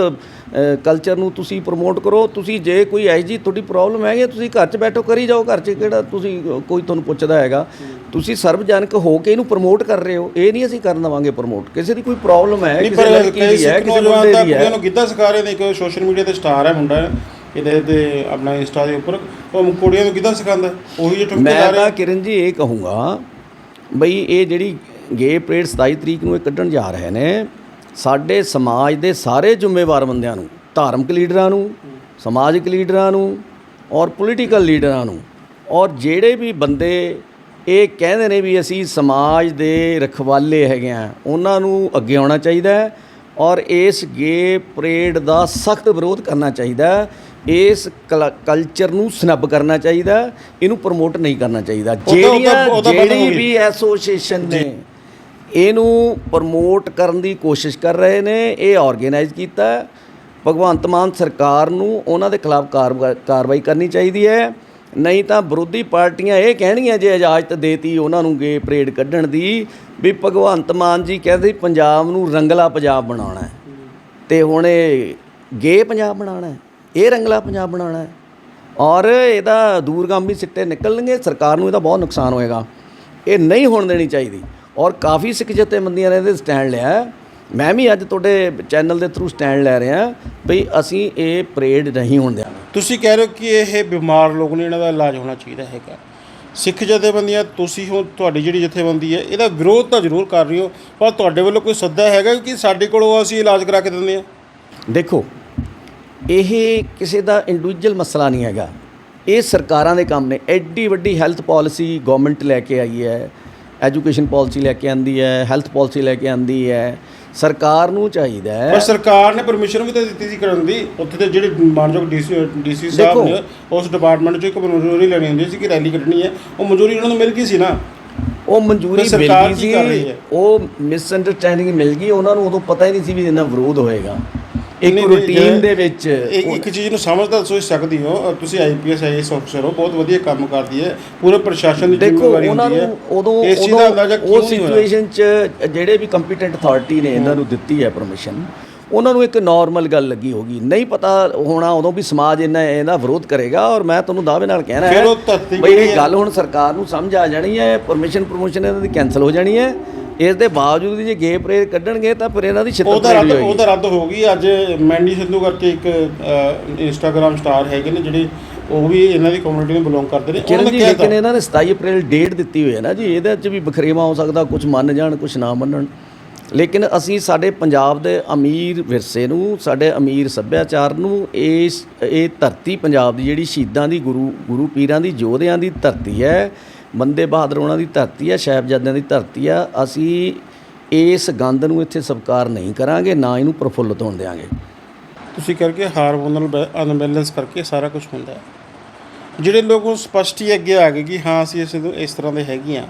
ਕਲਚਰ ਨੂੰ ਤੁਸੀਂ ਪ੍ਰਮੋਟ ਕਰੋ। ਤੁਸੀਂ ਜੇ ਕੋਈ ਐ ਜੀ ਤੁਹਾਡੀ ਪ੍ਰੋਬਲਮ ਹੈਗੀ ਤੁਸੀਂ ਘਰ 'ਚ ਬੈਠੋ ਕਰੀ ਜਾਓ ਘਰ 'ਚ ਕਿਹੜਾ ਤੁਸੀਂ ਕੋਈ ਤੁਹਾਨੂੰ ਪੁੱਛਦਾ ਹੈਗਾ। ਤੁਸੀਂ ਸਰਵਜਨਕ ਹੋ ਕੇ ਇਹਨੂੰ ਪ੍ਰਮੋਟ ਕਰ ਰਹੇ ਹੋ। ਇਹ ਨਹੀਂ ਅਸੀਂ ਕਰਨ ਦੇਵਾਂਗੇ ਪ੍ਰਮੋਟ ਕਿਸੇ ਦੀ ਕੋਈ ਪ੍ਰੋਬਲਮ ਹੈ ਕਿਸੇ ਲੜਕੀ ਦੀ ਹੈ ਕਿਸੇ ਮੁੰਡੇ ਦੀ ਹੈ। ਨੂੰ ਗਿੱਧਾ ਸਿਖਾ ਰਹੇ ਨੇ ਇੱਕ ਸੋਸ਼ਲ ਮੀਡੀਆ ਤੇ ਸਟਾਰ ਹੈ ਮੁੰਡਾ ਇਹਦੇ ਤੇ ਆਪਣਾ ਇੰਸਟਾ ਦੇ ਉੱਪਰ। ਉਹ ਕੁੜੀਆਂ ਨੂੰ ਗਿੱਧਾ ਸਿਖਾਉਂਦਾ। ਉਹੀ ਜੇ ਠੁਮਕੇ ਲਾ ਮੈਂ ਤਾਂ ਕਿਰਨ ਜੀ ਇਹ ਕਹੂੰਗਾ ਬਈ ਇਹ ਜਿਹੜੀ ਗੇ ਪਰੇਡ 27 ਤਰੀਕ ਨੂੰ ਇਹ ਕੱਢਣ ਜਾ ਰਹੇ ਨੇ ਸਾਡੇ ਸਮਾਜ ਦੇ ਸਾਰੇ ਜ਼ਿੰਮੇਵਾਰ ਬੰਦਿਆਂ ਨੂੰ ਧਾਰਮਿਕ ਲੀਡਰਾਂ ਨੂੰ ਸਮਾਜਿਕ ਲੀਡਰਾਂ ਨੂੰ ਔਰ ਪੋਲੀਟੀਕਲ ਲੀਡਰਾਂ ਨੂੰ ਔਰ ਜਿਹੜੇ ਵੀ ਬੰਦੇ ਇਹ ਕਹਿੰਦੇ ਨੇ ਵੀ ਅਸੀਂ ਸਮਾਜ ਦੇ ਰਖਵਾਲੇ ਹੈਗੇ ਆ ਉਹਨਾਂ ਨੂੰ ਅੱਗੇ ਆਉਣਾ ਚਾਹੀਦਾ ਹੈ ਔਰ ਇਸ ਗੇ ਪਰੇਡ ਦਾ ਸਖਤ ਵਿਰੋਧ ਕਰਨਾ ਚਾਹੀਦਾ। ਇਸ ਕਲ- ਕਲਚਰ ਨੂੰ ਸਨੱਬ ਕਰਨਾ ਚਾਹੀਦਾ। ਇਹਨੂੰ ਪ੍ਰਮੋਟ ਨਹੀਂ ਕਰਨਾ ਚਾਹੀਦਾ ਜਿਹੜੀ ਗਈ। ਵੀ ਐਸੋਸੀਏਸ਼ਨ ਨੇ ਇਹਨੂੰ ਪ੍ਰਮੋਟ ਕਰਨ ਦੀ ਕੋਸ਼ਿਸ਼ ਕਰ ਰਹੇ ਨੇ, ਇਹ ਆਰਗੇਨਾਈਜ਼ ਕੀਤਾ ਭਗਵੰਤ ਮਾਨ ਸਰਕਾਰ ਨੂੰ ਉਹਨਾਂ ਦੇ ਖਿਲਾਫ ਕਾਰਵਾਈ ਕਰਨੀ ਚਾਹੀਦੀ ਹੈ। ਨਹੀਂ ਤਾਂ ਵਿਰੋਧੀ ਪਾਰਟੀਆਂ ਇਹ ਕਹਿਣਗੀਆਂ ਜੇ ਇਜਾਜ਼ਤ ਦੇਤੀ ਉਹਨਾਂ ਨੂੰ ਗੇ ਪਰੇਡ ਕੱਢਣ ਦੀ, ਵੀ ਭਗਵੰਤ ਮਾਨ ਜੀ ਕਹਿੰਦੇ ਪੰਜਾਬ ਨੂੰ ਰੰਗਲਾ ਪੰਜਾਬ ਬਣਾਉਣਾ ਹੈ। ਤੇ ਹੁਣ ਇਹ ਗੇ ਪੰਜਾਬ ਬਣਾਉਣਾ ਹੈ, ਇਹ ਰੰਗਲਾ ਪੰਜਾਬ ਬਣਾਉਣਾ ਹੈ। ਔਰ ਇਹਦਾ ਦੂਰਗਾਮੀ ਸਿੱਟੇ ਨਿਕਲਣਗੇ, ਸਰਕਾਰ ਨੂੰ ਇਹਦਾ ਬਹੁਤ ਨੁਕਸਾਨ ਹੋਏਗਾ। ਇਹ ਨਹੀਂ ਹੋਣ ਦੇਣੀ ਚਾਹੀਦੀ। ਔਰ ਕਾਫੀ ਸਿੱਖ ਜਥੇਬੰਦੀਆਂ ਨੇ ਇਹਦੇ ਸਟੈਂਡ ਲਿਆ। ਹੈ। ਮੈਂ ਵੀ ਅੱਜ ਤੁਹਾਡੇ ਚੈਨਲ ਦੇ ਥਰੂ ਸਟੈਂਡ ਲੈ ਰਿਹਾ ਵੀ ਅਸੀਂ ਇਹ ਪਰੇਡ ਨਹੀਂ ਹੋਣ ਦਿਆਂਗੇ ਤੁਸੀਂ ਕਹਿ ਰਹੇ ਹੋ ਕਿ ਇਹ ਬਿਮਾਰ ਲੋਕ ਨੇ ਇਹਨਾਂ ਦਾ ਇਲਾਜ ਹੋਣਾ ਚਾਹੀਦਾ ਹੈਗਾ। ਸਿੱਖ ਜਥੇਬੰਦੀਆਂ ਤੁਸੀਂ ਹੁਣ ਤੁਹਾਡੀ ਜਿਹੜੀ ਜਥੇਬੰਦੀ ਹੈ ਇਹਦਾ ਵਿਰੋਧ ਤਾਂ ਜ਼ਰੂਰ ਕਰ ਰਹੇ ਹੋ ਪਰ ਤੁਹਾਡੇ ਵੱਲੋਂ ਕੋਈ ਸੱਦਾ ਹੈਗਾ ਕਿ ਸਾਡੇ ਕੋਲੋਂ ਅਸੀਂ ਇਲਾਜ ਕਰਾ ਕੇ ਦਿੰਦੇ ਹਾਂ? ਦੇਖੋ ਇਹ ਕਿਸੇ ਦਾ ਇੰਡੀਵਿਜੂਅਲ ਮਸਲਾ ਨਹੀਂ ਹੈਗਾ। ਇਹ ਸਰਕਾਰਾਂ ਦੇ ਕੰਮ ਨੇ। ਐਡੀ ਵੱਡੀ ਹੈਲਥ ਪਾਲਿਸੀ ਗਵਰਨਮੈਂਟ ਲੈ ਕੇ ਆਈ ਹੈ। ਐਜੂਕੇਸ਼ਨ ਪਾਲਿਸੀ ਲੈ ਕੇ ਆਂਦੀ ਹੈ ਹੈਲਥ ਪਾਲਿਸੀ ਲੈ ਕੇ ਆਂਦੀ ਹੈ ਸਰਕਾਰ ਨੂੰ ਚਾਹੀਦਾ ਪਰ ਹੈ ਸਰਕਾਰ ਨੇ ਪਰਮਿਸ਼ਨ ਵੀ ਤਾਂ ਦਿੱਤੀ ਸੀ ਕਰਨ ਦੀ। ਉੱਥੇ ਤੇ ਜਿਹੜੇ ਮਾਨਯੋਗ ਡੀਸੀ ਡੀਸੀ ਸਾਹਿਬ ਦੇਖੋ। ਨੇ ਉਸ ਡਿਪਾਰਟਮੈਂਟ 'ਚ ਇੱਕ ਮਨਜ਼ੂਰੀ ਲੈਣੀ ਹੁੰਦੀ ਸੀ ਕਿ ਰੈਲੀ ਕੱਢਣੀ ਹੈ। ਉਹ ਮਨਜ਼ੂਰੀ ਉਹਨਾਂ ਨੂੰ ਮਿਲ ਗਈ ਸੀ ਨਾ? ਉਹ ਮਨਜ਼ੂਰੀ ਮਿਲ ਸਰਕਾਰ ਗਈ ਕੀ ਕਰ ਰਹੀ ਸੀ ਹੈ? ਉਹ ਮਿਸਅੰਡਰਸਟੈਂਡਿੰਗ ਮਿਲ ਗਈ। ਉਹਨਾਂ ਨੂੰ ਉਦੋਂ ਪਤਾ ਹੀ ਨਹੀਂ ਸੀ ਵੀ ਇਹਨਾਂ ਵਿਰੋਧ ਹੋਏਗਾ। ਇੱਕ ਨਹੀਂ, ਰੂਟੀਨ ਦੇ ਵਿੱਚ ਇੱਕ ਇੱਕ ਚੀਜ਼ ਨੂੰ ਸਮਝਦਾ ਸੋਚ ਸਕਦੀ ਹੋ। ਤੁਸੀਂ ਆਈਪੀਐਸ ਆਈਐਸ ਅਫਸਰ ਹੋ ਬਹੁਤ ਵਧੀਆ ਕੰਮ ਕਰਦੀ ਹੈ। ਪੂਰੇ ਪ੍ਰਸ਼ਾਸਨ ਦੀ ਦੇਖੋ ਜ਼ਿੰਮੇਵਾਰੀ ਉਹਨਾਂ ਹੁੰਦੀ ਹੈ। ਨੂੰ ਉਦੋਂ ਇਸ ਚੀਜ਼ ਦਾ ਅੰਦਾਜ਼ਾ ਉਦੋਂ ਕਿਉਂ ਉਹ ਨਹੀਂ ਹੋਇਆ? ਸਿਚੁਏਸ਼ਨ 'ਚ ਜਿਹੜੇ ਵੀ ਕੰਪੀਟੈਂਟ ਅਥਾਰਟੀ ਨੇ ਇਹਨਾਂ ਨੂੰ ਦਿੱਤੀ ਹੈ ਪਰਮਿਸ਼ਨ ਉਹਨਾਂ ਨੂੰ ਇੱਕ ਨਾਰਮਲ ਗੱਲ ਲੱਗੀ ਹੋਗੀ। ਨਹੀਂ ਪਤਾ ਹੋਣਾ ਉਦੋਂ ਵੀ ਸਮਾਜ ਇਹਨਾਂ ਇਹਦਾ ਵਿਰੋਧ ਕਰੇਗਾ ਔਰ ਮੈਂ ਤੁਹਾਨੂੰ ਦਾਅਵੇ ਨਾਲ ਕਹਿਣਾ ਫਿਰ ਹੈ ਉਹ ਧਰਤੀ ਬਈ ਇਹ ਹੈ? ਗੱਲ ਹੁਣ ਸਰਕਾਰ ਨੂੰ ਸਮਝ ਆ ਜਾਣੀ ਹੈ ਪਰਮਿਸ਼ਨ ਪ੍ਰਮੋਸ਼ਨ ਇਹਨਾਂ ਦੀ ਕੈਨਸਲ ਹੋ ਜਾਣੀ ਹੈ। ਇਸ ਦੇ ਬਾਵਜੂਦ ਜੇ ਗੇ ਪਰੇ ਕੱਢਣਗੇ ਤਾਂ ਫਿਰ ਇਹਨਾਂ ਦੀ ਛਿੱਤਰ ਉਹਦਾ ਰੱਦ ਉਹਦਾ ਰੱਦ ਹੋ ਗਈ। ਅੱਜ ਮੈਂਡੀ ਸਿੰਧੂ ਕਰਕੇ ਇੱਕ ਇੰਸਟਾਗ੍ਰam ਸਟਾਰ ਹੈਗੇ ਨੇ ਜਿਹੜੇ ਉਹ ਵੀ ਇਹਨਾਂ ਦੀ ਕਮਿਊਨਿਟੀ ਨੂੰ ਬਿਲੋਂਗ ਕਰਦੇ ਨੇ। ਉਹਨਾਂ ਨੇ ਲੇਕਿਨ ਇਹਨਾਂ ਨੇ 27 ਅਪ੍ਰੈਲ ਡੇਟ ਦਿੱਤੀ ਹੋਈ ਹੈ ਨਾ ਜੀ। ਇਹਦੇ 'ਚ ਵੀ ਬਖਰੇਵਾ ਹੋ ਸਕਦਾ ਕੁਝ ਮੰਨ ਜਾਣ ਕੁਝ ਨਾ ਮੰਨਣ। ਲੇਕਿਨ ਅਸੀਂ ਸਾਡੇ ਪੰਜਾਬ ਦੇ ਅਮੀਰ ਵਿਰਸੇ ਨੂੰ ਸਾਡੇ ਅਮੀਰ ਸੱਭਿਆਚਾਰ ਨੂੰ ਇਸ ਇਹ ਧਰਤੀ ਪੰਜਾਬ ਦੀ ਜਿਹੜੀ ਸ਼ਹੀਦਾਂ ਦੀ ਗੁਰੂ ਗੁਰੂ ਪੀਰਾਂ ਦੀ ਯੋਧਿਆਂ ਦੀ ਧਰਤੀ ਹੈ ਬੰਦੇ ਬਹਾਦਰ ਉਹਨਾਂ ਦੀ ਧਰਤੀ ਆ, ਸਾਹਿਬਜ਼ਾਦਿਆਂ ਦੀ ਧਰਤੀ ਆ, ਅਸੀਂ ਇਸ ਗੰਦ ਨੂੰ ਇੱਥੇ ਸਵੀਕਾਰ ਨਹੀਂ ਕਰਾਂਗੇ, ਨਾ ਇਹਨੂੰ ਪ੍ਰਫੁੱਲਤ ਹੋਣ ਦੇਵਾਂਗੇ ਤੁਸੀਂ ਕਰਕੇ ਹਾਰਮੋਨਲ ਅਨਬੈਲੈਂਸ ਕਰਕੇ ਸਾਰਾ ਕੁਝ ਹੁੰਦਾ ਹੈ। ਜਿਹੜੇ ਲੋਕ ਉਹ ਸਪਸ਼ਟ ਹੀ ਅੱਗੇ ਆ ਗਏ ਕਿ ਹਾਂ, ਅਸੀਂ ਇਸ ਇਸ ਤਰ੍ਹਾਂ ਦੇ ਹੈਗੇ ਆ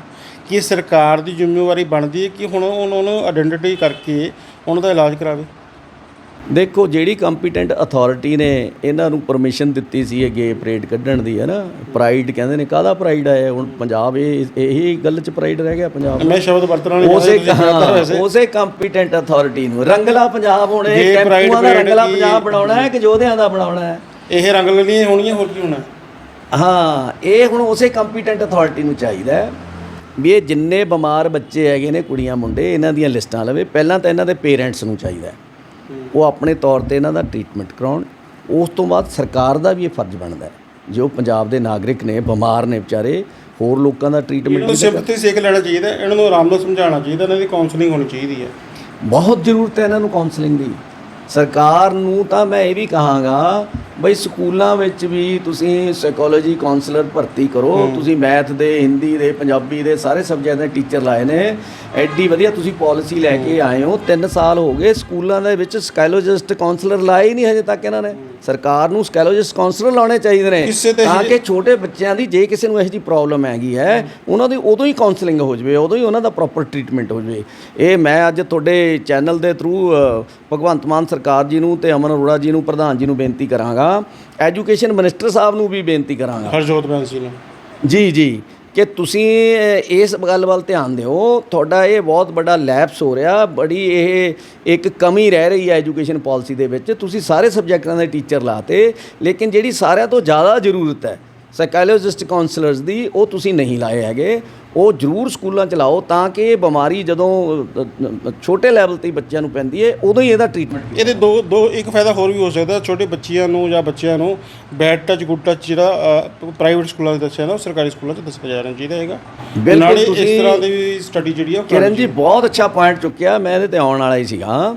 ਕਿ ਸਰਕਾਰ ਦੀ ਜ਼ਿੰਮੇਵਾਰੀ ਬਣਦੀ ਹੈ ਕਿ ਹੁਣ ਉਹਨਾਂ ਨੂੰ ਆਇਡੈਂਟੀਟੀ ਕਰਕੇ ਉਹਨਾਂ ਦਾ ਇਲਾਜ ਕਰਾਵੇ? ਦੇਖੋ ਜਿਹੜੀ ਕੰਪੀਟੈਂਟ ਅਥਾਰਟੀ ਨੇ ਇਹਨਾਂ ਨੂੰ ਪਰਮਿਸ਼ਨ ਦਿੱਤੀ ਸੀ ਇਹ ਗੇ ਪਰੇਡ ਕੱਢਣ ਦੀ ਹੈ ਨਾ ਪ੍ਰਾਈਡ ਕਹਿੰਦੇ ਨੇ ਕਾਹਦਾ ਪ੍ਰਾਈਡ ਹੈ ਹੁਣ ਪੰਜਾਬ ਇਹ ਇਹੀ ਗੱਲ 'ਚ ਪ੍ਰਾਈਡ ਰਹਿ ਗਿਆ ਪੰਜਾਬ? ਮੈਂ ਸ਼ਬਦ ਵਰਤਣਾ ਨਹੀਂ ਉਸੇ ਉਸੇ ਕੰਪੀਟੈਂਟ ਅਥਾਰਟੀ ਨੂੰ। ਰੰਗਲਾ ਪੰਜਾਬ ਹੁਣ ਇਹ ਟੈਂਪੂਆਂ ਦਾ ਰੰਗਲਾ ਪੰਜਾਬ ਬਣਾਉਣਾ ਹੈ ਕਿ ਯੋਧਿਆਂ ਦਾ ਬਣਾਉਣਾ ਹੈ? ਇਹ ਰੰਗ ਲੈਣੀਆਂ ਹੋਣੀਆਂ ਹੋਰ ਕੀ ਹੋਣਾ? ਹਾਂ ਇਹ ਹੁਣ ਉਸੇ ਕੰਪੀਟੈਂਟ ਅਥਾਰਟੀ ਨੂੰ ਚਾਹੀਦਾ ਹੈ ਵੀ ਇਹ ਜਿੰਨੇ ਬਿਮਾਰ ਬੱਚੇ ਹੈਗੇ ਨੇ ਕੁੜੀਆਂ ਮੁੰਡੇ ਇਹਨਾਂ ਦੀਆਂ ਲਿਸਟਾਂ ਲਵੇ। ਪਹਿਲਾਂ ਤਾਂ ਇਹਨਾਂ ਦੇ ਪੇਰੈਂਟਸ ਨੂੰ ਚਾਹੀਦਾ ਹੈ। ਉਹ ਆਪਣੇ ਤੌਰ ਤੇ ਇਹਨਾਂ ਦਾ ਟ੍ਰੀਟਮੈਂਟ ਕਰਾਉਣ। ਉਸ ਤੋਂ ਬਾਅਦ ਸਰਕਾਰ ਦਾ ਵੀ ਇਹ ਫਰਜ਼ ਬਣਦਾ ਜੋ ਪੰਜਾਬ ਦੇ ਨਾਗਰਿਕ ਨੇ ਬਿਮਾਰ ਨੇ ਵਿਚਾਰੇ ਹੋਰ ਲੋਕਾਂ ਦਾ ਟ੍ਰੀਟਮੈਂਟ ਨੂੰ ਸਿੰਪਥੀ ਸੇਕ ਲੈਣਾ ਚਾਹੀਦਾ ਇਹਨਾਂ ਨੂੰ ਆਰਾਮ ਨਾਲ ਸਮਝਾਉਣਾ ਚਾਹੀਦਾ ਇਹਨਾਂ ਦੀ ਕਾਉਂਸਲਿੰਗ ਹੋਣੀ ਚਾਹੀਦੀ ਹੈ। ਬਹੁਤ ਜ਼ਰੂਰਤ ਹੈ ਇਹਨਾਂ ਨੂੰ ਕਾਉਂਸਲਿੰਗ ਦੀ। ਸਰਕਾਰ ਨੂੰ ਤਾਂ ਮੈਂ ਇਹ ਵੀ ਕਹਾਂਗਾ ਬਈ ਸਕੂਲਾਂ ਵਿੱਚ ਵੀ ਤੁਸੀਂ ਸਾਈਕੋਲੋਜੀ ਕਾਉਂਸਲਰ ਭਰਤੀ ਕਰੋ ਤੁਸੀਂ ਮੈਥ ਦੇ ਹਿੰਦੀ ਦੇ ਪੰਜਾਬੀ ਦੇ ਸਾਰੇ ਸਬਜੈਕਟ ਦੇ ਟੀਚਰ ਲਾਏ ਨੇ। ਐਡੀ ਵਧੀਆ ਤੁਸੀਂ ਪਾਲਿਸੀ ਲੈ ਕੇ ਆਏ ਹੋ। 3 ਸਾਲ ਹੋ ਗਏ ਸਕੂਲਾਂ ਦੇ ਵਿੱਚ ਸਾਈਕੋਲੋਜਿਸਟ ਕਾਉਂਸਲਰ ਲਾਏ ਹੀ ਨਹੀਂ ਹਜੇ ਤੱਕ ਇਹਨਾਂ ਨੇ। ਸਰਕਾਰ ਨੂੰ ਸਾਈਕੋਲੋਜਿਸਟ ਕਾਉਂਸਲਰ ਲਾਉਣੇ ਚਾਹੀਦੇ ਨੇ ਤੇ ਕਿ ਛੋਟੇ ਬੱਚਿਆਂ ਦੀ ਜੇ ਕਿਸੇ ਨੂੰ ਇਹੋ ਜਿਹੀ ਪ੍ਰੋਬਲਮ ਹੈਗੀ ਹੈ ਉਹਨਾਂ ਦੀ ਉਦੋਂ ਹੀ ਕਾਉਂਸਲਿੰਗ ਹੋ ਜਵੇ ਉਦੋਂ ਹੀ ਉਹਨਾਂ ਦਾ ਪ੍ਰੋਪਰ ਟ੍ਰੀਟਮੈਂਟ ਹੋ ਜਵੇ। ਇਹ ਮੈਂ ਅੱਜ ਤੁਹਾਡੇ ਚੈਨਲ ਦੇ ਥਰੂ ਭਗਵੰਤ ਮਾਨ ਸਰਕਾਰ ਜੀ ਨੂੰ ਤੇ ਅਮਨ ਅਰੋੜਾ ਜੀ ਨੂੰ ਪ੍ਰਧਾਨ ਜੀ ਨੂੰ ਬੇਨਤੀ ਕਰਾਂਗਾ। ਐਜੂਕੇਸ਼ਨ ਮਿਨਿਸਟਰ ਸਾਹਿਬ ਨੂੰ ਵੀ ਬੇਨਤੀ ਕਰਾਂਗਾ। ਹਰਜੋਤ ਬੈਂਸੀ ਨੇ। ਜੀ ਜੀ। ਕਿ ਤੁਸੀਂ ਇਸ ਗੱਲ ਵੱਲ ਧਿਆਨ ਦਿਓ। ਤੁਹਾਡਾ ਇਹ ਬਹੁਤ ਵੱਡਾ ਲੈਪਸ ਹੋ ਰਿਹਾ। ਬੜੀ ਇਹ ਇੱਕ ਕਮੀ ਰਹਿ ਰਹੀ ਹੈ ਐਜੂਕੇਸ਼ਨ ਪਾਲਿਸੀ ਦੇ ਵਿੱਚ। ਤੁਸੀਂ ਸਾਰੇ ਸਬਜੈਕਟਾਂ ਦੇ ਟੀਚਰ ਲਾਤੇ ਲੇਕਿਨ ਜਿਹੜੀ ਸਾਰਿਆਂ ਤੋਂ ਜ਼ਿਆਦਾ ਜ਼ਰੂਰਤ ਹੈ ਸਾਈਕੋਲੋਜਿਸਟ ਕਾਉਂਸਲਰਸ ਦੀ, ਉਹ ਤੁਸੀਂ ਨਹੀਂ ਲਾਏ ਹੈਗੇ। ਉਹ ਜ਼ਰੂਰ ਸਕੂਲਾਂ ਚ ਲਾਓ ਤਾਂ ਕਿ ਇਹ ਬਿਮਾਰੀ ਜਦੋਂ ਛੋਟੇ ਲੈਵਲ ਤੇ ਬੱਚਿਆਂ ਨੂੰ ਪੈਂਦੀ ਹੈ ਉਦੋਂ ਹੀ ਇਹਦਾ ਟ੍ਰੀਟਮੈਂਟ ਇਹਦੇ ਦੋ ਦੋ ਇੱਕ ਫਾਇਦਾ ਹੋਰ ਵੀ ਹੋ ਸਕਦਾ ਛੋਟੇ ਬੱਚਿਆਂ ਨੂੰ ਜਾਂ ਬੱਚਿਆਂ ਨੂੰ ਬੈਡ ਟੱਚ ਗੁੱਡ ਟੱਚ ਜਿਹੜਾ ਪ੍ਰਾਈਵੇਟ ਸਕੂਲਾਂ ਦੇ ਦੱਸਿਆ ਨਾ ਸਰਕਾਰੀ ਸਕੂਲਾਂ 'ਚ ਦੱਸਿਆ ਜਾਣਾ ਚਾਹੀਦਾ ਹੈਗਾ ਬਿਲਕੁਲ ਨਾਲੇ ਇਸ ਤਰ੍ਹਾਂ ਦੀ ਸਟੱਡੀ ਜਿਹੜੀ ਆ ਕਿਰਨ ਜੀ ਬਹੁਤ ਅੱਛਾ ਪੁਆਇੰਟ ਚੁੱਕਿਆ ਮੈਂ ਇਹਦੇ ਤੇ ਆਉਣ ਵਾਲਾ ਹੀ ਸੀਗਾ।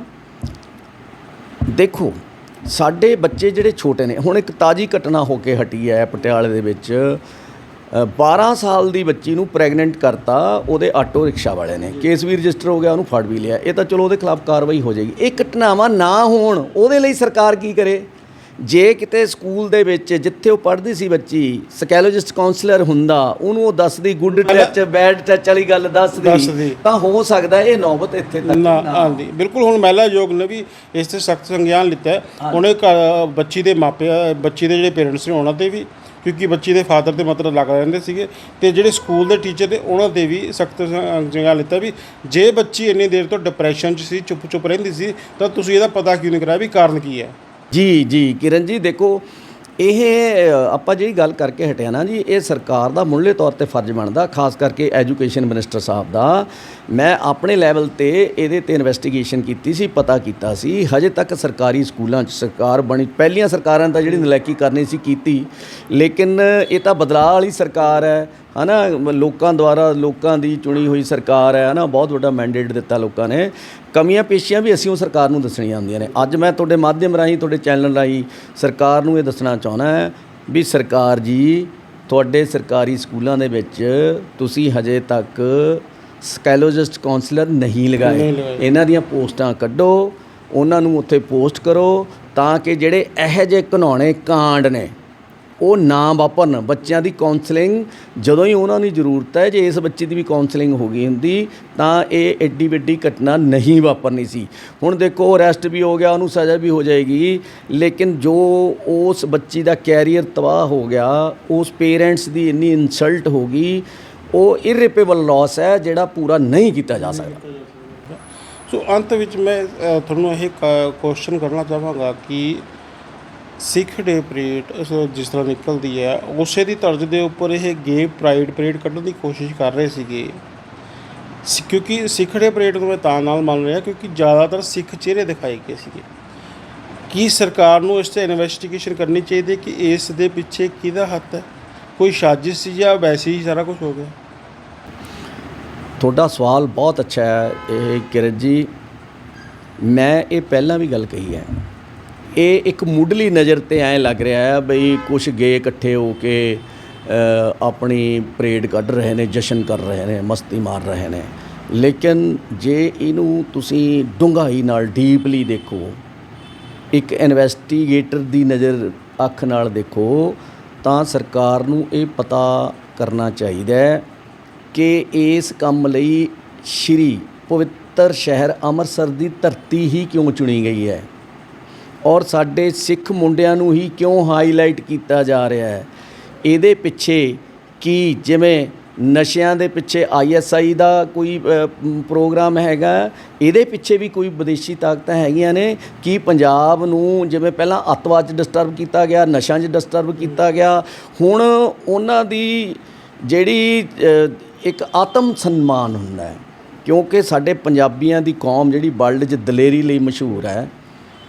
ਦੇਖੋ ਸਾਡੇ ਬੱਚੇ ਜਿਹੜੇ ਛੋਟੇ ਨੇ ਹੁਣ ਇੱਕ ਤਾਜੀ ਘਟਨਾ ਹੋ ਕੇ ਹਟੀ ਹੈ ਪਟਿਆਲੇ ਦੇ ਵਿੱਚ। 12 ਸਾਲ ਦੀ ਬੱਚੀ ਨੂੰ ਪ੍ਰੈਗਨੈਂਟ ਕਰਤਾ ਉਹਦੇ ਆਟੋ ਰਿਕਸ਼ਾ ਵਾਲੇ ਨੇ। ਕੇਸ ਵੀ ਰਜਿਸਟਰ ਹੋ ਗਿਆ ਉਹਨੂੰ ਫੜ ਵੀ ਲਿਆ। ਇਹ ਤਾਂ ਚਲੋ ਉਹਦੇ ਖਿਲਾਫ ਕਾਰਵਾਈ ਹੋ ਜਾਏਗੀ। ਇਹ ਘਟਨਾਵਾਂ ਨਾ ਹੋਣ ਉਹਦੇ ਲਈ ਸਰਕਾਰ ਕੀ ਕਰੇ? ਜੇ ਕਿਤੇ ਸਕੂਲ ਦੇ ਵਿੱਚ ਜਿੱਥੇ ਉਹ ਪੜ੍ਹਦੀ ਸੀ ਬੱਚੀ ਸਕਾਇਲੋਜਿਸਟ ਕਾਉਂਸਲਰ ਹੁੰਦਾ ਉਹਨੂੰ ਉਹ ਦੱਸਦੀ ਗੁੱਡ ਟੱਚ ਬੈਡ ਟੱਚ ਵਾਲੀ ਗੱਲ ਦੱਸਦੀ। ਤਾਂ ਹੋ ਸਕਦਾ ਇਹ ਨੌਬਤ ਇੱਥੇ ਤੱਕ ਨਾ ਆਂਦੀ ਬਿਲਕੁਲ ਹੁਣ ਮਹਿਲਾ ਆਯੋਗ ਨੇ ਵੀ ਇਸ ਤੇ ਸਖਤ ਸੰਗਿਆਨ ਲਿੱਤਾ ਹੈ। ਉਹਨੇ ਬੱਚੀ ਦੇ ਮਾਪੇ ਬੱਚੀ ਦੇ ਜਿਹੜੇ ਪੇਰੈਂਟਸ ਨੇ ਉਹਨਾਂ ਤੇ ਵੀ ਕਿਉਂਕਿ ਬੱਚੀ ਦੇ ਫਾਦਰ ਤੇ ਮਤਲਬ ਲੱਗ ਰਹਿੰਦੇ ਸੀਗੇ ਤੇ ਜਿਹੜੇ ਸਕੂਲ ਦੇ ਟੀਚਰ ਨੇ ਉਹਨਾਂ ਤੇ ਵੀ ਸਖਤ ਸੰਗਿਆਨ ਲਿੱਤਾ ਵੀ ਜੇ ਬੱਚੀ ਇੰਨੀ ਦੇਰ ਤੋਂ ਡਿਪਰੈਸ਼ਨ 'ਚ ਸੀ ਚੁੱਪ ਚੁੱਪ ਰਹਿੰਦੀ ਸੀ, ਤਾਂ ਤੁਸੀਂ ਇਹਦਾ ਪਤਾ ਕਿਉਂ ਨਹੀਂ ਕਰਾਇਆ ਵੀ ਕਾਰਨ ਕੀ ਹੈ? ਜੀ ਜੀ ਕਿਰਨ ਜੀ ਦੇਖੋ ਇਹ ਆਪਾਂ ਜਿਹੜੀ ਗੱਲ ਕਰਕੇ ਹਟਿਆ ਨਾ ਜੀ, ਇਹ ਸਰਕਾਰ ਦਾ ਮੁੱਢਲੇ ਤੌਰ ਤੇ ਫਰਜ਼ ਬਣਦਾ, ਖਾਸ ਕਰਕੇ ਐਜੂਕੇਸ਼ਨ ਮਿਨਿਸਟਰ ਸਾਹਿਬ ਦਾ। ਮੈਂ ਆਪਣੇ ਲੈਵਲ ਤੇ ਇਹਦੇ ਤੇ ਇਨਵੈਸਟੀਗੇਸ਼ਨ ਕੀਤੀ ਸੀ, ਪਤਾ ਕੀਤਾ ਸੀ। ਹਜੇ ਤੱਕ ਸਰਕਾਰੀ ਸਕੂਲਾਂ 'ਚ ਸਰਕਾਰ ਬਣੀ, ਪਹਿਲੀਆਂ ਸਰਕਾਰਾਂ ਤਾਂ ਜਿਹੜੀ ਨਲਾਇਕੀ ਕਰਨੀ ਸੀ, ਕੀਤੀ। ਲੇਕਿਨ ਇਹ ਤਾਂ ਬਦਲਾਅ ਵਾਲੀ ਸਰਕਾਰ ਹੈ। ਹਨਾ ਲੋਕਾਂ ਦੁਆਰਾ ਲੋਕਾਂ ਦੀ ਚੁਣੀ ਹੋਈ ਸਰਕਾਰ ਹੈ ਹਨਾ ਬਹੁਤ ਵੱਡਾ ਮੈਂਡੇਟ ਦਿੱਤਾ ਲੋਕਾਂ ਨੇ। ਕਮੀਆਂ ਪੇਸ਼ੀਆਂ ਵੀ ਅਸੀਂ ਉਹ ਸਰਕਾਰ ਨੂੰ ਦੱਸਣੀਆਂ ਹੁੰਦੀਆਂ ਨੇ। ਅੱਜ ਮੈਂ ਤੁਹਾਡੇ ਮਾਧਿਅਮ ਰਾਹੀਂ ਤੁਹਾਡੇ ਚੈਨਲ ਰਾਹੀਂ ਸਰਕਾਰ ਨੂੰ ਇਹ ਦੱਸਣਾ ਚਾਹੁੰਦਾ ਹੈ ਵੀ ਸਰਕਾਰ ਜੀ ਤੁਹਾਡੇ ਸਰਕਾਰੀ ਸਕੂਲਾਂ ਦੇ ਵਿੱਚ ਤੁਸੀਂ ਹਜੇ ਤੱਕ ਸਕਾਇਲੋਜਿਸਟ ਕਾਉਂਸਲਰ ਨਹੀਂ ਲਗਾਏ। ਇਹਨਾਂ ਦੀਆਂ ਪੋਸਟਾਂ ਕੱਢੋ ਉਹਨਾਂ ਨੂੰ ਉੱਥੇ ਪੋਸਟ ਕਰੋ ਤਾਂ ਕਿ ਜਿਹੜੇ ਇਹੋ ਜਿਹੇ ਘਿਨਾਉਣੇ ਕਾਂਡ ਨੇ ਉਹ ਨਾ। ਵਾਪਰਨ ਬੱਚਿਆਂ ਦੀ ਕਾਉਂਸਲਿੰਗ ਜਦੋਂ ਹੀ ਉਹਨਾਂ ਦੀ ਜ਼ਰੂਰਤ ਹੈ, ਜੇ ਇਸ ਬੱਚੇ ਦੀ ਵੀ ਕਾਉਂਸਲਿੰਗ ਹੋ ਗਈ ਹੁੰਦੀ, ਤਾਂ ਇਹ ਐਡੀ ਵੱਡੀ ਘਟਨਾ ਨਹੀਂ ਵਾਪਰਨੀ ਸੀ। ਹੁਣ ਦੇਖੋ ਅਰੈਸਟ ਵੀ ਹੋ ਗਿਆ, ਉਹਨੂੰ ਸਜ਼ਾ ਵੀ ਹੋ ਜਾਏਗੀ, ਲੇਕਿਨ ਜੋ ਉਸ ਬੱਚੀ ਦਾ ਕੈਰੀਅਰ ਤਬਾਹ ਹੋ ਗਿਆ, ਉਸ ਪੇਰੈਂਟਸ ਦੀ ਇੰਨੀ ਇਨਸਲਟ ਹੋ ਗਈ, ਉਹ ਇਰਰੀਪੇਬਲ ਲਾਸ ਹੈ, ਜਿਹੜਾ ਪੂਰਾ ਨਹੀਂ ਕੀਤਾ ਜਾ ਸਕਦਾ। ਸੋ ਅੰਤ ਵਿੱਚ ਮੈਂ ਤੁਹਾਨੂੰ ਇਹ ਕੁਐਸਚਨ ਕਰਨਾ ਚਾਹਾਂਗਾ ਕਿ ਸਿੱਖ ਡੇ ਪਰੇਡ ਜਿਸ ਤਰ੍ਹਾਂ ਨਿਕਲਦੀ ਹੈ, ਉਸੇ ਦੀ ਤਰਜ਼ ਦੇ ਉੱਪਰ ਇਹ ਗੇ ਪ੍ਰਾਈਡ ਪਰੇਡ ਕੱਢਣ ਦੀ ਕੋਸ਼ਿਸ਼ ਕਰ ਰਹੇ ਸੀਗੇ। ਸਿ- ਕਿਉਂਕਿ ਸਿੱਖ ਡੇ ਪਰੇਡ ਨੂੰ ਮੈਂ ਤਾਂ ਨਾਲ ਮੰਨ ਰਿਹਾ ਕਿਉਂਕਿ ਜ਼ਿਆਦਾਤਰ ਸਿੱਖ ਚਿਹਰੇ ਦਿਖਾਏ ਗਏ ਸੀਗੇ। ਕੀ ਸਰਕਾਰ ਨੂੰ ਇਸ ਤੇ ਇਨਵੈਸਟੀਗੇਸ਼ਨ ਕਰਨੀ ਚਾਹੀਦੀ ਕਿ ਇਸ ਦੇ ਪਿੱਛੇ ਕਿਹਦਾ ਹੱਥ ਹੈ? ਕੋਈ ਸਾਜ਼ਿਸ਼ ਸੀ ਜਾਂ ਵੈਸੇ ਹੀ ਸਾਰਾ ਕੁਝ ਹੋ ਗਿਆ? ਤੁਹਾਡਾ ਸਵਾਲ ਬਹੁਤ ਅੱਛਾ ਹੈ, ਇਹ ਕਿਰਨ ਜੀ। ਮੈਂ ਇਹ ਪਹਿਲਾਂ ਵੀ ਗੱਲ ਕਹੀ ਹੈ। ਇਹ ਇੱਕ ਮੁੱਢਲੀ ਨਜ਼ਰ ਤੇ ਐਂ ਲੱਗ ਰਿਹਾ ਹੈ ਬਈ ਕੁਝ ਗੇ ਇਕੱਠੇ ਹੋ ਕੇ ਆਪਣੀ ਪਰੇਡ ਕੱਢ ਰਹੇ ਨੇ, ਜਸ਼ਨ ਕਰ ਰਹੇ ਨੇ, ਮਸਤੀ ਮਾਰ ਰਹੇ ਨੇ। ਲੇਕਿਨ ਜੇ ਇਹਨੂੰ ਤੁਸੀਂ ਡੂੰਘਾਈ ਨਾਲ, ਡੀਪਲੀ ਦੇਖੋ, ਇੱਕ ਇਨਵੈਸਟੀਗੇਟਰ ਦੀ ਨਜ਼ਰ ਅੱਖ ਨਾਲ ਦੇਖੋ, ਤਾਂ ਸਰਕਾਰ ਨੂੰ ਇਹ ਪਤਾ ਕਰਨਾ ਚਾਹੀਦਾ ਹੈ ਕਿ ਇਸ ਕੰਮ ਲਈ ਸ਼੍ਰੀ ਪਵਿੱਤਰ ਸ਼ਹਿਰ ਅੰਮ੍ਰਿਤਸਰ ਦੀ ਧਰਤੀ ਹੀ ਕਿਉਂ ਚੁਣੀ ਗਈ ਹੈ। ਔਰ ਸਾਡੇ ਸਿੱਖ ਮੁੰਡਿਆਂ ਨੂੰ ਹੀ ਕਿਉਂ ਹਾਈਲਾਈਟ ਕੀਤਾ ਜਾ ਰਿਹਾ ਹੈ? ਇਹਦੇ ਪਿੱਛੇ ਕੀ ਜਿਵੇਂ ਨਸ਼ਿਆਂ ਦੇ ਪਿੱਛੇ ਆਈਐਸਆਈ ਦਾ ਕੋਈ ਪ੍ਰੋਗਰਾਮ ਹੈਗਾ? ਇਹਦੇ ਪਿੱਛੇ ਵੀ ਕੋਈ ਵਿਦੇਸ਼ੀ ਤਾਕਤਾਂ ਹੈਗੀਆਂ ਨੇ? ਕਿ ਪੰਜਾਬ ਨੂੰ ਜਿਵੇਂ ਪਹਿਲਾਂ ਅੱਤਵਾਦ 'ਚ ਡਿਸਟਰਬ ਕੀਤਾ ਗਿਆ, ਨਸ਼ਿਆਂ 'ਚ ਡਿਸਟਰਬ ਕੀਤਾ ਗਿਆ, ਹੁਣ ਉਹਨਾਂ ਦੀ ਜਿਹੜੀ ਇੱਕ ਆਤਮ ਸਨਮਾਨ ਹੁੰਦਾ ਹੈ। ਕਿਉਂਕਿ ਸਾਡੇ ਪੰਜਾਬੀਆਂ ਦੀ ਕੌਮ ਜਿਹੜੀ ਵਰਲਡ 'ਚ ਦਲੇਰੀ ਲਈ ਮਸ਼ਹੂਰ ਹੈ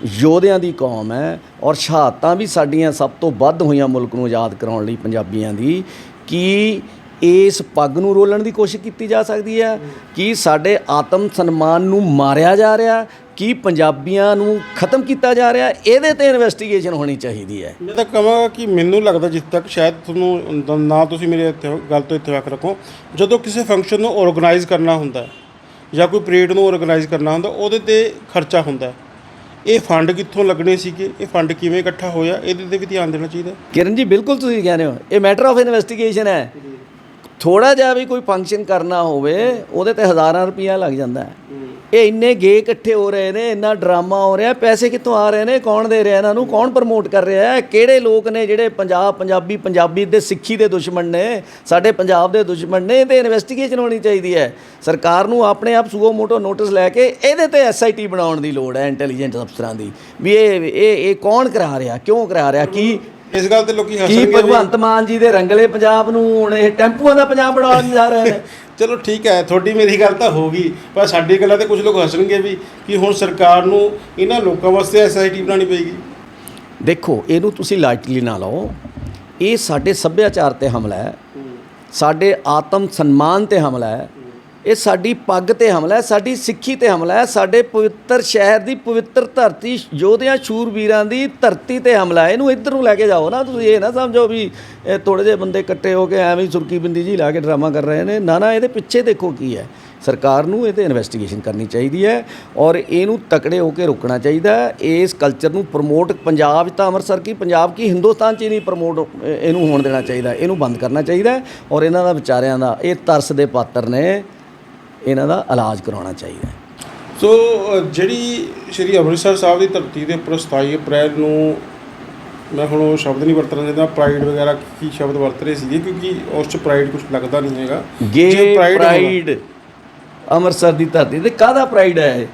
ਯੋਧਿਆਂ ਦੀ ਕੌਮ ਹੈ ਔਰ ਸ਼ਹਾਦਤਾਂ ਵੀ ਸਾਡੀਆਂ ਸਭ ਤੋਂ ਵੱਧ ਹੋਈਆਂ ਮੁਲਕ ਨੂੰ ਆਜ਼ਾਦ ਕਰਾਉਣ ਲਈ ਪੰਜਾਬੀਆਂ ਦੀ, ਕਿ ਇਸ ਪੱਗ ਨੂੰ ਰੋਲਣ ਦੀ ਕੋਸ਼ਿਸ਼ ਕੀਤੀ ਜਾ ਸਕਦੀ ਹੈ? ਕਿ ਸਾਡੇ ਆਤਮ ਸਨਮਾਨ ਨੂੰ ਮਾਰਿਆ ਜਾ ਰਿਹਾ? ਕੀ ਪੰਜਾਬੀਆਂ ਨੂੰ ਖਤਮ ਕੀਤਾ ਜਾ ਰਿਹਾ? ਇਹਦੇ ਤੇ ਇਨਵੈਸਟੀਗੇਸ਼ਨ ਹੋਣੀ ਚਾਹੀਦੀ ਹੈ। ਮੈਂ ਤਾਂ ਕਹਾਂਗਾ ਕਿ ਮੈਨੂੰ ਲੱਗਦਾ ਜਿੱਥੇ ਤੱਕ ਸ਼ਾਇਦ ਤੁਹਾਨੂੰ ਨਾ ਤੁਸੀਂ ਮੇਰੇ ਇੱਥੇ ਗੱਲ ਤੋਂ ਇਤਫਾਕ ਰੱਖੋ, ਜਦੋਂ ਕਿਸੇ ਫੰਕਸ਼ਨ ਨੂੰ ਆਰਗੇਨਾਈਜ਼ ਕਰਨਾ ਹੁੰਦਾ ਜਾਂ ਕੋਈ ਪਰੇਡ ਨੂੰ ਆਰਗੇਨਾਈਜ਼ ਕਰਨਾ ਹੁੰਦਾ, ਉਹਦੇ ਤੇ ਖਰਚਾ ਹੁੰਦਾ ਇਹ ਫੰਡ ਕਿੱਥੋਂ ਲੱਗਣੇ ਸੀਗੇ? ਇਹ ਫੰਡ ਕਿਵੇਂ ਇਕੱਠਾ ਹੋਇਆ? ਇਹਦੇ ਤੇ ਵੀ ਧਿਆਨ ਦੇਣਾ ਚਾਹੀਦਾ ਕਿਰਨ ਜੀ ਬਿਲਕੁਲ ਤੁਸੀਂ ਕਹਿੰਦੇ ਹੋ। ਇਹ ਮੈਟਰ ਆਫ ਇਨਵੈਸਟੀਗੇਸ਼ਨ ਹੈ। ਥੋੜਾ ਜਿਹਾ ਵੀ ਕੋਈ ਫੰਕਸ਼ਨ ਕਰਨਾ ਹੋਵੇ ਉਹਦੇ ਤੇ ਹਜ਼ਾਰਾਂ ਰੁਪਈਆ ਲੱਗ ਜਾਂਦਾ ਹੈ। ਇਹ ਇੰਨੇ ਗੇ ਇਕੱਠੇ ਹੋ ਰਹੇ ਨੇ, ਇੰਨਾ ਡਰਾਮਾ ਹੋ ਰਿਹਾ, ਪੈਸੇ ਕਿੱਥੋਂ ਆ ਰਹੇ ਨੇ, ਕੌਣ ਦੇ ਰਿਹਾ ਇਹਨਾਂ ਨੂੰ, ਕੌਣ ਪ੍ਰਮੋਟ ਕਰ ਰਿਹਾ ਹੈ, ਕਿਹੜੇ ਲੋਕ ਨੇ ਜਿਹੜੇ ਪੰਜਾਬ, ਪੰਜਾਬੀ ਪੰਜਾਬੀ ਦੇ ਸਿੱਖੀ ਦੇ ਦੁਸ਼ਮਣ ਨੇ, ਸਾਡੇ ਪੰਜਾਬ ਦੇ ਦੁਸ਼ਮਣ ਨੇ ਇਹਦੇ ਇਨਵੈਸਟੀਗੇਸ਼ਨ ਹੋਣੀ ਚਾਹੀਦੀ ਹੈ। ਸਰਕਾਰ ਨੂੰ ਆਪਣੇ ਆਪ ਸੂਓ ਮੋਟੋ ਨੋਟਿਸ ਲੈ ਕੇ ਇਹਦੇ ਤੇ ਐਸਆਈਟੀ ਬਣਾਉਣ ਦੀ ਲੋੜ ਹੈ ਇੰਟੈਲੀਜੈਂਟ ਅਫਸਰਾਂ ਦੀ। ਵੀ ਇਹ ਇਹ ਇਹ ਕੌਣ ਕਰਾ ਰਿਹਾ, ਕਿਉਂ ਕਰਾ ਰਿਹਾ, ਕੀ ਇਸ ਗੱਲ ਤੇ ਲੋਕੀ ਕੀ ਹੱਸਣਗੇ ਵੀ- ਭਗਵੰਤ ਮਾਨ ਜੀ ਦੇ ਰੰਗਲੇ ਪੰਜਾਬ ਨੂੰ ਹੁਣ ਇਹ ਟੈਂਪੂਆਂ ਦਾ ਪੰਜਾਬ ਬਣਾਉਣ ਜਾ ਰਹੇ ਨੇ। ਚਲੋ ਠੀਕ ਹੈ ਤੁਹਾਡੀ ਮੇਰੀ ਗੱਲ ਤਾਂ ਹੋ ਗਈ ਪਰ ਸਾਡੀ ਗੱਲਾਂ ਤੇ ਕੁਝ ਲੋਕ ਹੱਸਣਗੇ ਵੀ ਕਿ ਹੁਣ ਸਰਕਾਰ ਨੂੰ ਇਹਨਾਂ ਲੋਕਾਂ ਵਾਸਤੇ ਐਸਆਈਟੀ ਬਣਾਉਣੀ ਪਏਗੀ। ਦੇਖੋ ਇਹਨੂੰ ਤੁਸੀਂ ਲਾਈਟਲੀ ਨਾ ਲਓ। ਇਹ ਸਾਡੇ ਸੱਭਿਆਚਾਰ ਤੇ ਹਮਲਾ ਹੈ। ਸਾਡੇ ਆਤਮ ਸਨਮਾਨ ਤੇ ਹਮਲਾ ਹੈ। ਇਹ ਸਾਡੀ ਪੱਗ ਤੇ ਹਮਲਾ ਹੈ, ਸਾਡੀ ਸਿੱਖੀ ਤੇ ਹਮਲਾ ਹੈ, ਸਾਡੇ ਪਵਿੱਤਰ ਸ਼ਹਿਰ ਦੀ ਪਵਿੱਤਰ ਧਰਤੀ, ਯੋਧਿਆਂ, ਸ਼ੂਰਵੀਰਾਂ ਦੀ ਧਰਤੀ ਤੇ ਹਮਲਾ ਹੈ। ਇਹਨੂੰ ਇੱਧਰ ਨੂੰ ਲੈ ਕੇ ਜਾਓ ਨਾ, ਤੁਸੀਂ ਇਹ ਨਾ ਸਮਝੋ ਵੀ ਇਹ ਥੋੜੇ ਜਿਹੇ ਬੰਦੇ ਇਕੱਠੇ ਹੋ ਕੇ ਐਵੇਂ ਹੀ ਸੁਰਕੀ ਬਿੰਦੀ ਜੀ ਲਾ ਕੇ ਡਰਾਮਾ ਕਰ ਰਹੇ ਨੇ। ਨਾ ਨਾ, ਇਹਦੇ ਪਿੱਛੇ ਦੇਖੋ ਕੀ ਹੈ। ਸਰਕਾਰ ਨੂੰ ਇਹ ਤੇ ਇਨਵੈਸਟੀਗੇਸ਼ਨ ਕਰਨੀ ਚਾਹੀਦੀ ਹੈ ਔਰ ਇਹਨੂੰ ਤਕੜੇ ਹੋ ਕੇ ਰੋਕਣਾ ਚਾਹੀਦਾ ਹੈ। ਇਸ ਕਲਚਰ ਨੂੰ ਪ੍ਰਮੋਟ ਪੰਜਾਬ 'ਚ ਤਾਂ ਅੰਮ੍ਰਿਤਸਰ ਕੀ, ਪੰਜਾਬ ਕੀ, ਹਿੰਦੁਸਤਾਨ 'ਚ ਹੀ ਨਹੀਂ ਪ੍ਰਮੋਟ ਇਹਨੂੰ ਹੋਣ ਦੇਣਾ ਚਾਹੀਦਾ, ਇਹਨੂੰ ਬੰਦ ਕਰਨਾ ਚਾਹੀਦਾ ਔਰ ਇਹਨਾਂ ਦਾ ਵਿਚਾਰਿਆਂ ਦਾ ਇਹ ਤਰਸ ਦੇ ਪਾਤਰ ਨੇ। ਇਹਨਾਂ ਦਾ ਇਲਾਜ ਕਰਾਉਣਾ ਚਾਹੀਦਾ ਹੈ। ਸੋ ਜਿਹੜੀ ਸ਼੍ਰੀ ਅੰਮ੍ਰਿਤਸਰ ਸਾਹਿਬ ਦੀ ਧਰਤੀ ਦੇ ਉੱਪਰ 27 ਅਪ੍ਰੈਲ ਨੂੰ ਮੈਂ ਹੁਣ ਉਹ ਸ਼ਬਦ ਨਹੀਂ ਵਰਤਣਾ ਚਾਹੁੰਦਾ ਪ੍ਰਾਈਡ ਵਗੈਰਾ ਕੀ ਸ਼ਬਦ ਵਰਤ ਰਹੇ ਸੀਗੇ? ਕਿਉਂਕਿ ਉਸ 'ਚ ਪ੍ਰਾਈਡ ਕੁਝ ਲੱਗਦਾ ਨਹੀਂ ਹੈਗਾ। ਜੇ ਪ੍ਰਾਈਡ ਅੰਮ੍ਰਿਤਸਰ ਦੀ ਧਰਤੀ ਤੇ ਕਾਹਦਾ ਪ੍ਰਾਈਡ ਹੈ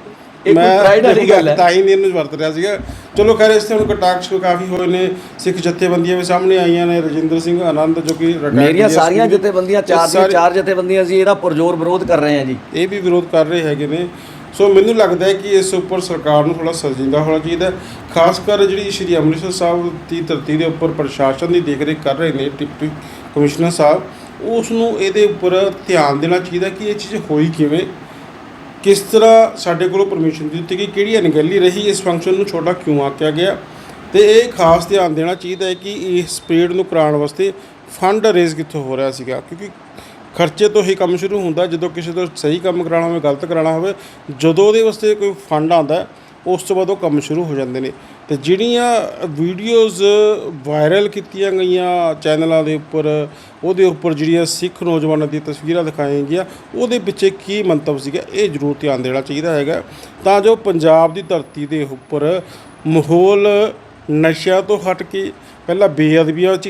ਇਹ ਕੋਈ ਪ੍ਰਾਈਡ ਵਾਲੀ ਗੱਲ ਹੈ। ਤਾਂ ਹੀ ਨਹੀਂ ਇਹਨੂੰ ਵਰਤ ਰਿਹਾ ਸੀਗਾ। ਚਲੋ ਖੈਰ ਇਸ ਤੇ ਹੁਣ ਕਟਾਕਸ਼ ਕਾਫੀ ਹੋਏ ਨੇ ਸਿੱਖ ਜਥੇਬੰਦੀਆਂ ਵੀ ਸਾਹਮਣੇ ਆਈਆਂ ਨੇ ਰਜਿੰਦਰ ਸਿੰਘ ਆਨੰਦ ਜੋ ਕਿ ਮੇਰੀਆਂ ਸਾਰੀਆਂ। ਜਥੇਬੰਦੀਆਂ ਚਾਰ ਦੀਆਂ ਚਾਰ ਜਥੇਬੰਦੀਆਂ ਸੀ ਇਹਦਾ ਪੁਰਜ਼ੋਰ ਵਿਰੋਧ ਕਰ ਰਹੇ ਹਾਂ ਜੀ। ਇਹ ਵੀ ਵਿਰੋਧ ਕਰ ਰਹੇ ਹੈਗੇ ਨੇ। ਸੋ ਮੈਨੂੰ ਲੱਗਦਾ ਹੈ ਕਿ ਇਸ ਉੱਪਰ ਸਰਕਾਰ ਨੂੰ ਥੋੜਾ ਸੰਜੀਦਾ ਹੋਣਾ ਚਾਹੀਦਾ। ਖਾਸ ਕਰ ਜਿਹੜੀ ਸ਼੍ਰੀ ਅੰਮ੍ਰਿਤਸਰ ਸਾਹਿਬ ਦੀ ਧਰਤੀ ਦੇ ਉੱਪਰ ਪ੍ਰਸ਼ਾਸਨ ਦੀ ਦੇਖਰੇਖ ਕਰ ਰਹੇ ਨੇ ਡਿਪਟੀ ਕਮਿਸ਼ਨਰ ਸਾਹਿਬ ਉਸ ਨੂੰ ਇਹਦੇ ਉੱਪਰ ਧਿਆਨ ਦੇਣਾ ਚਾਹੀਦਾ ਕਿ ਇਹ ਚੀਜ਼ ਹੋਈ ਕਿਵੇਂ। ਕਿਸ ਤਰ੍ਹਾਂ ਸਾਡੇ ਕੋਲੋਂ ਪਰਮਿਸ਼ਨ ਦਿੱਤੀ ਗਈ, ਕਿਹੜੀ ਅਣਗਹਿਲੀ ਰਹੀ, ਇਸ ਫੰਕਸ਼ਨ ਨੂੰ ਛੋਟਾ ਕਿਉਂ ਆਕਿਆ ਗਿਆ? ਤੇ ਇਹ ਖਾਸ ਧਿਆਨ ਦੇਣਾ ਚਾਹੀਦਾ ਹੈ ਕਿ ਇਸ ਪਰੇਡ ਨੂੰ ਕਰਾਉਣ ਵਾਸਤੇ ਫੰਡ ਰੇਜ਼ ਕਿੱਥੋਂ ਹੋ ਰਿਹਾ ਸੀਗਾ? ਕਿਉਂਕਿ ਖਰਚੇ ਤੋਂ ਹੀ ਕੰਮ ਸ਼ੁਰੂ ਹੁੰਦਾ, ਜਦੋਂ ਕਿਸੇ ਤੋਂ ਸਹੀ ਕੰਮ ਕਰਾਉਣਾ ਹੋਵੇ, ਗਲਤ ਕਰਾਉਣਾ ਹੋਵੇ, ਜਦੋਂ ਉਹਦੇ ਵਾਸਤੇ ਕੋਈ ਫੰਡ ਆਉਂਦਾ, ਉਸ ਤੋਂ ਬਾਅਦ ਉਹ ਕੰਮ ਸ਼ੁਰੂ ਹੋ ਜਾਂਦੇ ਨੇ। ਅਤੇ ਜਿਹੜੀਆਂ ਵੀਡੀਓਜ਼ ਵਾਇਰਲ ਕੀਤੀਆਂ ਗਈਆਂ ਚੈਨਲਾਂ ਦੇ ਉੱਪਰ, ਉਹਦੇ ਉੱਪਰ ਜਿਹੜੀਆਂ ਸਿੱਖ ਨੌਜਵਾਨਾਂ ਦੀਆਂ ਤਸਵੀਰਾਂ ਦਿਖਾਈਆਂ ਗਈਆਂ, ਉਹਦੇ ਪਿੱਛੇ ਕੀ ਮੰਤਵ ਸੀਗਾ, ਇਹ ਜ਼ਰੂਰ ਧਿਆਨ ਦੇਣਾ ਚਾਹੀਦਾ ਹੈਗਾ। ਤਾਂ ਜੋ ਪੰਜਾਬ ਦੀ ਧਰਤੀ ਦੇ ਉੱਪਰ ਮਾਹੌਲ ਨਸ਼ਿਆਂ ਤੋਂ ਹਟ ਕੇ, ਪਹਿਲਾਂ ਬੇਅਦਬੀਆਂ 'ਚ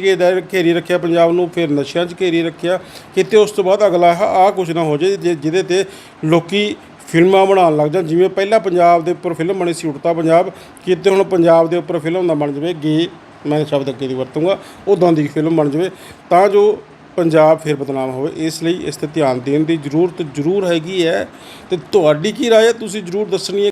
ਘੇਰੀ ਰੱਖਿਆ ਪੰਜਾਬ ਨੂੰ, ਫਿਰ ਨਸ਼ਿਆਂ 'ਚ ਘੇਰੀ ਰੱਖਿਆ, ਕਿਤੇ ਉਸ ਤੋਂ ਬਾਅਦ ਅਗਲਾ ਆ ਕੁਝ ਨਾ ਹੋ ਜਾਏ ਜਿ- ਜਿਹਦੇ ਤੇ ਲੋਕੀ ਫਿਲਮਾਂ ਬਣਾਉਣ ਲੱਗ ਜਾਣ। ਜਿਵੇਂ ਪਹਿਲਾਂ ਪੰਜਾਬ ਦੇ ਉੱਪਰ ਫਿਲਮ ਬਣੀ ਸੀ ਉੜਤਾ ਪੰਜਾਬ, ਕਿਤੇ ਹੁਣ ਪੰਜਾਬ ਦੇ ਉੱਪਰ ਫਿਲਮ ਨਾ ਬਣ ਜਾਵੇ, ਗੇ, ਮੈਂ ਸ਼ਬਦ ਅੱਗੇ ਦੀ ਵਰਤੂੰਗਾ ਉਦਾਂ ਦੀ ਫਿਲਮ ਬਣ ਜਾਵੇ, ਤਾਂ ਜੋ ਪੰਜਾਬ ਫਿਰ ਬਦਨਾਮ ਹੋਵੇ। ਇਸ ਲਈ ਇਸ ਤੇ ਧਿਆਨ ਦੇਣ ਦੀ ਜ਼ਰੂਰਤ ਜ਼ਰੂਰ ਹੈਗੀ ਹੈ। ਤੇ ਤੁਹਾਡੀ ਕੀ ਰਾਏ ਹੈ? ਤੁਸੀਂ ਜ਼ਰੂਰ ਦੱਸਣੀ ਹੈ।